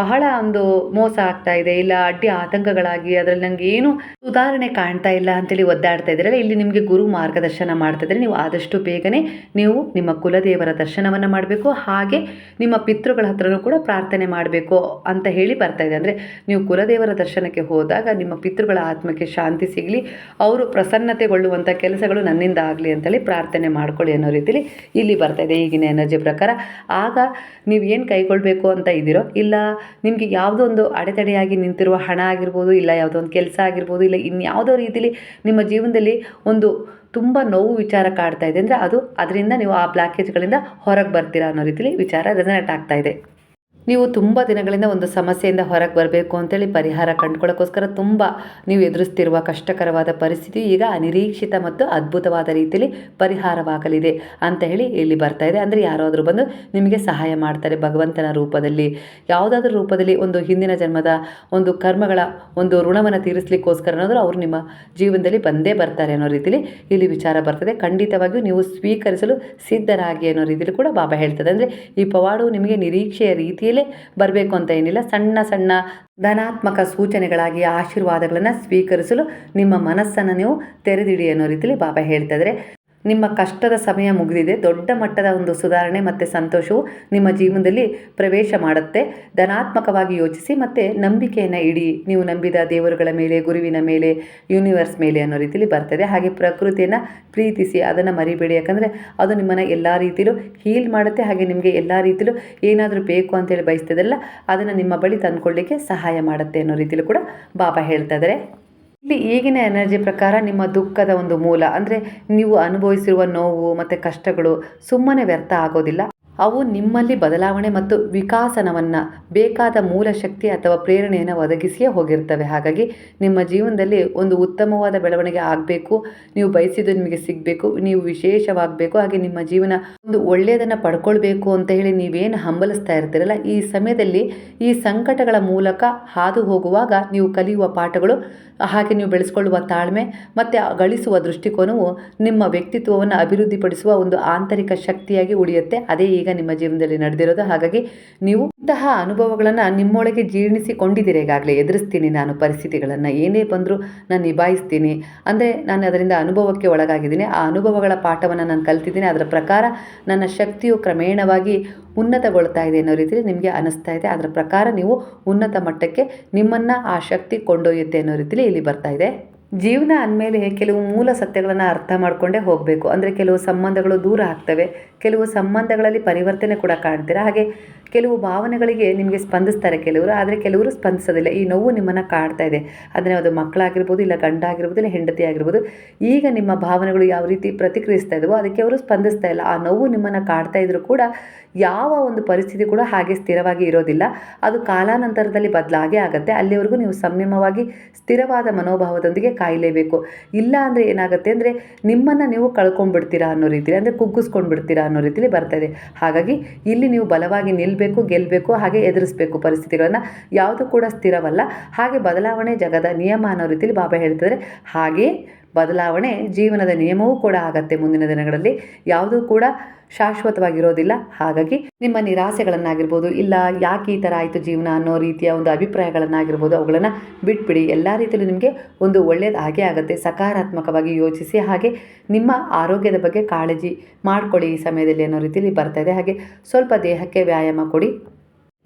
ಬಹಳ ಒಂದು ಮೋಸ ಆಗ್ತಾ ಇದೆ. ಇಲ್ಲ, ಅಡ್ಡಿ ಆತಂಕಗಳಾಗಿ ಅದರಲ್ಲಿ ನನಗೆ ಏನು ಸುಧಾರಣೆ ಕಾಣ್ತಾ ಇಲ್ಲ ಅಂತೇಳಿ ಒದ್ದಾಡ್ತಾ ಇದ್ದೀರಲ್ಲ ಇಲ್ಲಿ ನಿಮಗೆ ಗುರು ಮಾರ್ಗದರ್ಶನ ಮಾಡ್ತಾ ಇದ್ದಾರೆ. ನೀವು ಆದಷ್ಟು ಬೇಗನೆ ನೀವು ನಿಮ್ಮ ಕುಲದೇವರ ದರ್ಶನವನ್ನು ಮಾಡಬೇಕು. ಹಾಗೆ ನಿಮ್ಮ ಪಿತೃಗಳ ಹತ್ರನೂ ಕೂಡ ಪ್ರಾರ್ಥನೆ ಮಾಡಬೇಕು ಅಂತ ಹೇಳಿ ಬರ್ತಾ ಇದೆ. ಅಂದರೆ ನೀವು ಕುಲದೇವರ ದರ್ಶನಕ್ಕೆ ಹೋದಾಗ ನಿಮ್ಮ ಪಿತೃಗಳ ಆತ್ಮಕ್ಕೆ ಶಾಂತಿ ಸಿಗಲಿ, ಅವರು ಪ್ರಸನ್ನತೆಗೊಳ್ಳುವಂಥ ಕೆಲಸಗಳು ನನ್ನಿಂದ ಆಗಲಿ ಅಂತೇಳಿ ಪ್ರಾರ್ಥನೆ ಮಾಡ್ಕೊಳ್ಳಿ ಅನ್ನೋ ರೀತಿಲಿ ಇಲ್ಲಿ ಬರ್ತಾ ಇದೆ ಈಗಿನ ಎನರ್ಜಿ ಪ್ರಕಾರ. ಆಗ ನೀವು ಏನು ಕೈಗೊಳ್ಳಬೇಕು ಅಂತ ಇದ್ದೀರೋ, ಇಲ್ಲ ನಿಮಗೆ ಯಾವುದೋ ಒಂದು ಅಡೆತಡೆಯಾಗಿ ನಿಂತಿರುವ ಹಣ ಆಗಿರ್ಬೋದು, ಇಲ್ಲ ಯಾವುದೋ ಒಂದು ಕೆಲಸ ಆಗಿರ್ಬೋದು, ಇಲ್ಲ ಇನ್ಯಾವುದೋ ರೀತಿಲಿ ನಿಮ್ಮ ಜೀವನದಲ್ಲಿ ಒಂದು ತುಂಬ ನೋವು ವಿಚಾರ ಕಾಡ್ತಾ ಇದೆ ಅಂದರೆ ಅದು ಅದರಿಂದ ನೀವು ಆ ಬ್ಲಾಕೇಜ್ಗಳಿಂದ ಹೊರಗೆ ಬರ್ತೀರಾ ಅನ್ನೋ ರೀತಿಲಿ ವಿಚಾರ ರೆಸನೆಟ್ ಆಗ್ತಾ ಇದೆ. ನೀವು ತುಂಬ ದಿನಗಳಿಂದ ಒಂದು ಸಮಸ್ಯೆಯಿಂದ ಹೊರಗೆ ಬರಬೇಕು ಅಂತೇಳಿ ಪರಿಹಾರ ಕಂಡುಕೊಳ್ಳೋಕ್ಕೋಸ್ಕರ ತುಂಬ ನೀವು ಎದುರಿಸ್ತಿರುವ ಕಷ್ಟಕರವಾದ ಪರಿಸ್ಥಿತಿ ಈಗ ಅನಿರೀಕ್ಷಿತ ಮತ್ತು ಅದ್ಭುತವಾದ ರೀತಿಯಲ್ಲಿ ಪರಿಹಾರವಾಗಲಿದೆ ಅಂತ ಹೇಳಿ ಇಲ್ಲಿ ಬರ್ತಾ ಇದೆ. ಅಂದರೆ ಯಾರಾದರೂ ಬಂದು ನಿಮಗೆ ಸಹಾಯ ಮಾಡ್ತಾರೆ ಭಗವಂತನ ರೂಪದಲ್ಲಿ. ಯಾವುದಾದ್ರೂ ರೂಪದಲ್ಲಿ ಒಂದು ಹಿಂದಿನ ಜನ್ಮದ ಒಂದು ಕರ್ಮಗಳ ಒಂದು ಋಣವನ್ನು ತೀರಿಸಲಿಕ್ಕೋಸ್ಕರ ಅನ್ನೋದು ಅವರು ನಿಮ್ಮ ಜೀವನದಲ್ಲಿ ಬಂದೇ ಬರ್ತಾರೆ ಅನ್ನೋ ರೀತಿಯಲ್ಲಿ ಇಲ್ಲಿ ವಿಚಾರ ಬರ್ತದೆ. ಖಂಡಿತವಾಗಿಯೂ ನೀವು ಸ್ವೀಕರಿಸಲು ಸಿದ್ಧರಾಗಿ ಅನ್ನೋ ರೀತಿಯಲ್ಲಿ ಕೂಡ ಬಾಬಾ ಹೇಳ್ತದೆ. ಅಂದರೆ ಈ ಪವಾಡು ನಿಮಗೆ ನಿರೀಕ್ಷೆಯ ರೀತಿಯಲ್ಲೇ ಬರಬೇಕು ಅಂತ ಏನಿಲ್ಲ. ಸಣ್ಣ ಸಣ್ಣ ಧನಾತ್ಮಕ ಸೂಚನೆಗಳಾಗಿ ಆಶೀರ್ವಾದಗಳನ್ನು ಸ್ವೀಕರಿಸಲು ನಿಮ್ಮ ಮನಸ್ಸನ್ನು ನೀವು ತೆರೆದಿಡಿ ಅನ್ನೋ ರೀತಿಯಲ್ಲಿ ಬಾಬಾ ಹೇಳ್ತಾ ಇದ್ದಾರೆ. ನಿಮ್ಮ ಕಷ್ಟದ ಸಮಯ ಮುಗಿದಿದೆ, ದೊಡ್ಡ ಮಟ್ಟದ ಒಂದು ಸುಧಾರಣೆ ಮತ್ತು ಸಂತೋಷವು ನಿಮ್ಮ ಜೀವನದಲ್ಲಿ ಪ್ರವೇಶ ಮಾಡುತ್ತೆ. ಧನಾತ್ಮಕವಾಗಿ ಯೋಚಿಸಿ ಮತ್ತು ನಂಬಿಕೆಯನ್ನು ಇಡಿ. ನೀವು ನಂಬಿದ ದೇವರುಗಳ ಮೇಲೆ, ಗುರುವಿನ ಮೇಲೆ ಯೂನಿವರ್ಸ್ ಮೇಲೆ ಅನ್ನೋ ರೀತಿಯಲ್ಲಿ ಬರ್ತದೆ. ಹಾಗೆ ಪ್ರಕೃತಿಯನ್ನು ಪ್ರೀತಿಸಿ, ಅದನ್ನು ಮರಿಬೇಡಿ. ಯಾಕಂದರೆ ಅದು ನಿಮ್ಮನ್ನು ಎಲ್ಲ ರೀತಿಯಲ್ಲೂ ಹೀಲ್ ಮಾಡುತ್ತೆ. ಹಾಗೆ ನಿಮಗೆ ಎಲ್ಲ ರೀತಿಯಲ್ಲೂ ಏನಾದರೂ ಬೇಕು ಅಂತೇಳಿ ಬಯಸ್ತದಲ್ಲ ಅದನ್ನು ನಿಮ್ಮ ಬಳಿ ತಂದುಕೊಳ್ಳಿಕ್ಕೆ ಸಹಾಯ ಮಾಡುತ್ತೆ ಅನ್ನೋ ರೀತಿಯಲ್ಲೂ ಕೂಡ ಬಾಬಾ ಹೇಳ್ತಾ ಇದ್ದಾರೆ ಇಲ್ಲಿ ಈಗಿನ ಎನರ್ಜಿ ಪ್ರಕಾರ ನಿಮ್ಮ ದುಃಖದ ಒಂದು ಮೂಲ. ಅಂದರೆ ನೀವು ಅನುಭವಿಸಿರುವ ನೋವು ಮತ್ತು ಕಷ್ಟಗಳು ಸುಮ್ಮನೆ ವ್ಯರ್ಥ ಆಗೋದಿಲ್ಲ. ಅವು ನಿಮ್ಮಲ್ಲಿ ಬದಲಾವಣೆ ಮತ್ತು ವಿಕಾಸನವನ್ನು ಬೇಕಾದ ಮೂಲ ಶಕ್ತಿ ಅಥವಾ ಪ್ರೇರಣೆಯನ್ನು ಒದಗಿಸಿಯೇ ಹೋಗಿರ್ತವೆ. ಹಾಗಾಗಿ ನಿಮ್ಮ ಜೀವನದಲ್ಲಿ ಒಂದು ಉತ್ತಮವಾದ ಬೆಳವಣಿಗೆ ಆಗಬೇಕು, ನೀವು ಬಯಸಿದ್ದು ನಿಮಗೆ ಸಿಗಬೇಕು, ನೀವು ವಿಶೇಷವಾಗಬೇಕು, ಹಾಗೆ ನಿಮ್ಮ ಜೀವನ ಒಂದು ಒಳ್ಳೆಯದನ್ನು ಪಡ್ಕೊಳ್ಬೇಕು ಅಂತ ಹೇಳಿ ನೀವೇನು ಹಂಬಲಿಸ್ತಾ ಇರ್ತೀರಲ್ಲ, ಈ ಸಮಯದಲ್ಲಿ ಈ ಸಂಕಟಗಳ ಮೂಲಕ ಹಾದು ಹೋಗುವಾಗ ನೀವು ಕಲಿಯುವ ಪಾಠಗಳು, ಹಾಗೆ ನೀವು ಬೆಳೆಸ್ಕೊಳ್ಳುವ ತಾಳ್ಮೆ ಮತ್ತು ಗಳಿಸುವ ದೃಷ್ಟಿಕೋನವು ನಿಮ್ಮ ವ್ಯಕ್ತಿತ್ವವನ್ನು ಅಭಿವೃದ್ಧಿಪಡಿಸುವ ಒಂದು ಆಂತರಿಕ ಶಕ್ತಿಯಾಗಿ ಉಳಿಯುತ್ತೆ. ಅದೇ ಈಗ ನಿಮ್ಮ ಜೀವನದಲ್ಲಿ ನಡೆದಿರೋದು. ಹಾಗಾಗಿ ನೀವು ಇಂತಹ ಅನುಭವಗಳನ್ನು ನಿಮ್ಮೊಳಗೆ ಜೀರ್ಣಿಸಿಕೊಂಡಿದ್ದೀರಿ ಈಗಾಗಲೇ. ಎದುರಿಸ್ತೀನಿ ನಾನು ಪರಿಸ್ಥಿತಿಗಳನ್ನು. ಏನೇ ಬಂದರೂ ನಾನು ನಿಭಾಯಿಸ್ತೀನಿ. ಅಂದರೆ ನಾನು ಅದರಿಂದ ಅನುಭವಕ್ಕೆ ಒಳಗಾಗಿದ್ದೀನಿ. ಆ ಅನುಭವಗಳ ಪಾಠವನ್ನು ನಾನು ಕಲ್ತಿದ್ದೀನಿ. ಅದರ ಪ್ರಕಾರ ನನ್ನ ಶಕ್ತಿಯು ಕ್ರಮೇಣವಾಗಿ ಉನ್ನತಗೊಳ್ತಾ ಇದೆ ಅನ್ನೋ ರೀತಿಯಲ್ಲಿ ನಿಮಗೆ ಅನಿಸ್ತಾ ಇದೆ. ಅದರ ಪ್ರಕಾರ ನೀವು ಉನ್ನತ ಮಟ್ಟಕ್ಕೆ ನಿಮ್ಮನ್ನು ಆ ಶಕ್ತಿ ಕೊಂಡೊಯ್ಯುತ್ತೆ ಅನ್ನೋ ರೀತಿಯಲ್ಲಿ ಇಲ್ಲಿ ಬರ್ತಾ ಇದೆ. ಜೀವನ ಅಂದಮೇಲೆ ಕೆಲವು ಮೂಲ ಸತ್ಯಗಳನ್ನು ಅರ್ಥ ಮಾಡಿಕೊಂಡೇ ಹೋಗಬೇಕು. ಅಂದರೆ ಕೆಲವು ಸಂಬಂಧಗಳು ದೂರ ಆಗ್ತವೆ. ಕೆಲವು ಸಂಬಂಧಗಳಲ್ಲಿ ಪರಿವರ್ತನೆ ಕೂಡ ಕಾಣ್ತೀರಾ. ಹಾಗೆ ಕೆಲವು ಭಾವನೆಗಳಿಗೆ ನಿಮಗೆ ಸ್ಪಂದಿಸ್ತಾರೆ ಕೆಲವರು. ಆದರೆ ಕೆಲವರು ಸ್ಪಂದಿಸೋದಿಲ್ಲ. ಈ ನೋವು ನಿಮ್ಮನ್ನು ಕಾಡ್ತಾ ಇದೆ. ಅಂದರೆ ಅದು ಮಕ್ಕಳಾಗಿರ್ಬೋದು, ಇಲ್ಲ ಗಂಡ ಆಗಿರ್ಬೋದು ಇಲ್ಲ ಹೆಂಡತಿ ಆಗಿರ್ಬೋದು. ಈಗ ನಿಮ್ಮ ಭಾವನೆಗಳು ಯಾವ ರೀತಿ ಪ್ರತಿಕ್ರಿಯಿಸ್ತಾ ಇದ್ದಾವೋ ಅದಕ್ಕೆ ಅವರು ಸ್ಪಂದಿಸ್ತಾ ಇಲ್ಲ. ಆ ನೋವು ನಿಮ್ಮನ್ನು ಕಾಡ್ತಾ ಇದ್ದರೂ ಕೂಡ ಯಾವ ಒಂದು ಪರಿಸ್ಥಿತಿ ಕೂಡ ಹಾಗೆ ಸ್ಥಿರವಾಗಿ ಇರೋದಿಲ್ಲ. ಅದು ಕಾಲಾನಂತರದಲ್ಲಿ ಬದಲಾಗೇ ಆಗುತ್ತೆ. ಅಲ್ಲಿವರೆಗೂ ನೀವು ಸಂಯಮವಾಗಿ ಸ್ಥಿರವಾದ ಮನೋಭಾವದೊಂದಿಗೆ ಕಾಯಲೇಬೇಕು. ಇಲ್ಲ ಅಂದರೆ ಏನಾಗುತ್ತೆ ಅಂದರೆ ನಿಮ್ಮನ್ನು ನೀವು ಕಳ್ಕೊಂಡ್ಬಿಡ್ತೀರಾ ಅನ್ನೋ ರೀತಿಲಿ, ಅಂದರೆ ಕುಗ್ಗಿಸ್ಕೊಂಡು ಬಿಡ್ತೀರಾ ಅನ್ನೋ ರೀತಿಲಿ ಬರ್ತದೆ ಹಾಗಾಗಿ ಇಲ್ಲಿ ನೀವು ಬಲವಾಗಿ ನಿಲ್ಲಬೇಕು ಗೆಲ್ಲಬೇಕು ಹಾಗೆ ಎದುರಿಸಬೇಕು ಪರಿಸ್ಥಿತಿಗಳನ್ನು. ಯಾವುದು ಕೂಡ ಸ್ಥಿರವಲ್ಲ. ಹಾಗೆ ಬದಲಾವಣೆ ಜಗದ ನಿಯಮ ಅನ್ನೋ ರೀತಿಲಿ ಬಾಬಾ ಹೇಳ್ತಿದ್ದಾರೆ ಹಾಗೆ ಬದಲಾವಣೆ ಜೀವನದ ನಿಯಮವೂ ಕೂಡ ಆಗತ್ತೆ ಮುಂದಿನ ದಿನಗಳಲ್ಲಿ. ಯಾವುದೂ ಕೂಡ ಶಾಶ್ವತವಾಗಿರೋದಿಲ್ಲ. ಹಾಗಾಗಿ ನಿಮ್ಮ ನಿರಾಸೆಗಳನ್ನಾಗಿರ್ಬೋದು, ಇಲ್ಲ ಯಾಕೆ ಈ ಥರ ಆಯಿತು ಜೀವನ ಅನ್ನೋ ರೀತಿಯ ಒಂದು ಅಭಿಪ್ರಾಯಗಳನ್ನಾಗಿರ್ಬೋದು, ಅವುಗಳನ್ನು ಬಿಟ್ಬಿಡಿ. ಎಲ್ಲ ರೀತಿಯಲ್ಲೂ ನಿಮಗೆ ಒಂದು ಒಳ್ಳೆಯದು ಹಾಗೆ ಆಗುತ್ತೆ. ಸಕಾರಾತ್ಮಕವಾಗಿ ಯೋಚಿಸಿ, ಹಾಗೆ ನಿಮ್ಮ ಆರೋಗ್ಯದ ಬಗ್ಗೆ ಕಾಳಜಿ ಮಾಡ್ಕೊಳ್ಳಿ ಈ ಸಮಯದಲ್ಲಿ ಅನ್ನೋ ರೀತಿಯಲ್ಲಿ ಬರ್ತಾ ಇದೆ. ಹಾಗೆ ಸ್ವಲ್ಪ ದೇಹಕ್ಕೆ ವ್ಯಾಯಾಮ ಕೊಡಿ.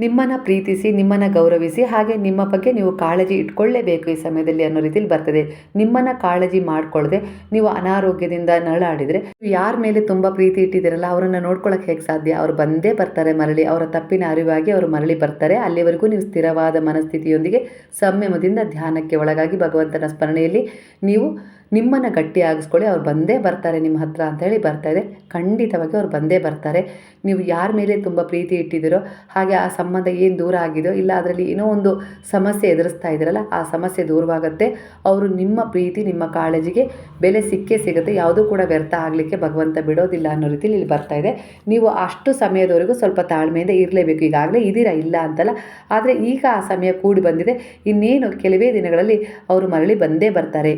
ನಿಮ್ಮನ್ನು ಪ್ರೀತಿಸಿ, ನಿಮ್ಮನ್ನು ಗೌರವಿಸಿ, ಹಾಗೆ ನಿಮ್ಮ ಬಗ್ಗೆ ನೀವು ಕಾಳಜಿ ಇಟ್ಕೊಳ್ಳೇಬೇಕು ಈ ಸಮಯದಲ್ಲಿ ಅನ್ನೋ ರೀತಿಯಲ್ಲಿ ಬರ್ತದೆ. ನಿಮ್ಮನ್ನು ಕಾಳಜಿ ಮಾಡಿಕೊಳ್ಳದೆ ನೀವು ಅನಾರೋಗ್ಯದಿಂದ ನರಳಾಡಿದರೆ ಯಾರ ಮೇಲೆ ತುಂಬ ಪ್ರೀತಿ ಇಟ್ಟಿದ್ದೀರಲ್ಲ, ಅವರನ್ನು ನೋಡ್ಕೊಳ್ಳೋಕೆ ಹೇಗೆ ಸಾಧ್ಯ? ಅವ್ರು ಬಂದೇ ಬರ್ತಾರೆ ಮರಳಿ, ಅವರ ತಪ್ಪಿನ ಅರಿವಾಗಿ ಅವರು ಮರಳಿ ಬರ್ತಾರೆ. ಅಲ್ಲಿವರೆಗೂ ನೀವು ಸ್ಥಿರವಾದ ಮನಸ್ಥಿತಿಯೊಂದಿಗೆ ಸಂಯಮದಿಂದ ಧ್ಯಾನಕ್ಕೆ ಒಳಗಾಗಿ ಭಗವಂತನ ಸ್ಮರಣೆಯಲ್ಲಿ ನೀವು ನಿಮ್ಮನ್ನು ಗಟ್ಟಿಯಾಗಿಸ್ಕೊಳ್ಳಿ, ಅವ್ರು ಬಂದೇ ಬರ್ತಾರೆ ನಿಮ್ಮ ಹತ್ರ ಅಂತೇಳಿ ಬರ್ತಾ ಇದೆ. ಖಂಡಿತವಾಗಿ ಅವ್ರು ಬಂದೇ ಬರ್ತಾರೆ. ನೀವು ಯಾರ ಮೇಲೆ ತುಂಬ ಪ್ರೀತಿ ಇಟ್ಟಿದ್ದೀರೋ, ಹಾಗೆ ಆ ಸಂಬಂಧ ಏನು ದೂರ ಆಗಿದೆಯೋ, ಇಲ್ಲ ಅದರಲ್ಲಿ ಏನೋ ಒಂದು ಸಮಸ್ಯೆ ಎದುರಿಸ್ತಾ ಇದ್ದೀರಲ್ಲ, ಆ ಸಮಸ್ಯೆ ದೂರವಾಗುತ್ತೆ. ಅವರು ನಿಮ್ಮ ಪ್ರೀತಿ, ನಿಮ್ಮ ಕಾಳಜಿಗೆ ಬೆಲೆ ಸಿಕ್ಕೇ ಸಿಗುತ್ತೆ. ಯಾವುದೂ ಕೂಡ ವ್ಯರ್ಥ ಆಗಲಿಕ್ಕೆ ಭಗವಂತ ಬಿಡೋದಿಲ್ಲ ಅನ್ನೋ ರೀತಿಲಿ ಇಲ್ಲಿ ಬರ್ತಾ ಇದೆ. ನೀವು ಅಷ್ಟು ಸಮಯದವರೆಗೂ ಸ್ವಲ್ಪ ತಾಳ್ಮೆಯಿಂದ ಇರಲೇಬೇಕು. ಈಗಾಗಲೇ ಇದ್ದೀರಾ, ಇಲ್ಲ ಅಂತಲ್ಲ. ಆದರೆ ಈಗ ಆ ಸಮಯ ಕೂಡಿ ಬಂದಿದೆ. ಇನ್ನೇನು, ಕೆಲವೇ ದಿನಗಳಲ್ಲಿ ಅವರು ಮರಳಿ ಬಂದೇ ಬರ್ತಾರೆ.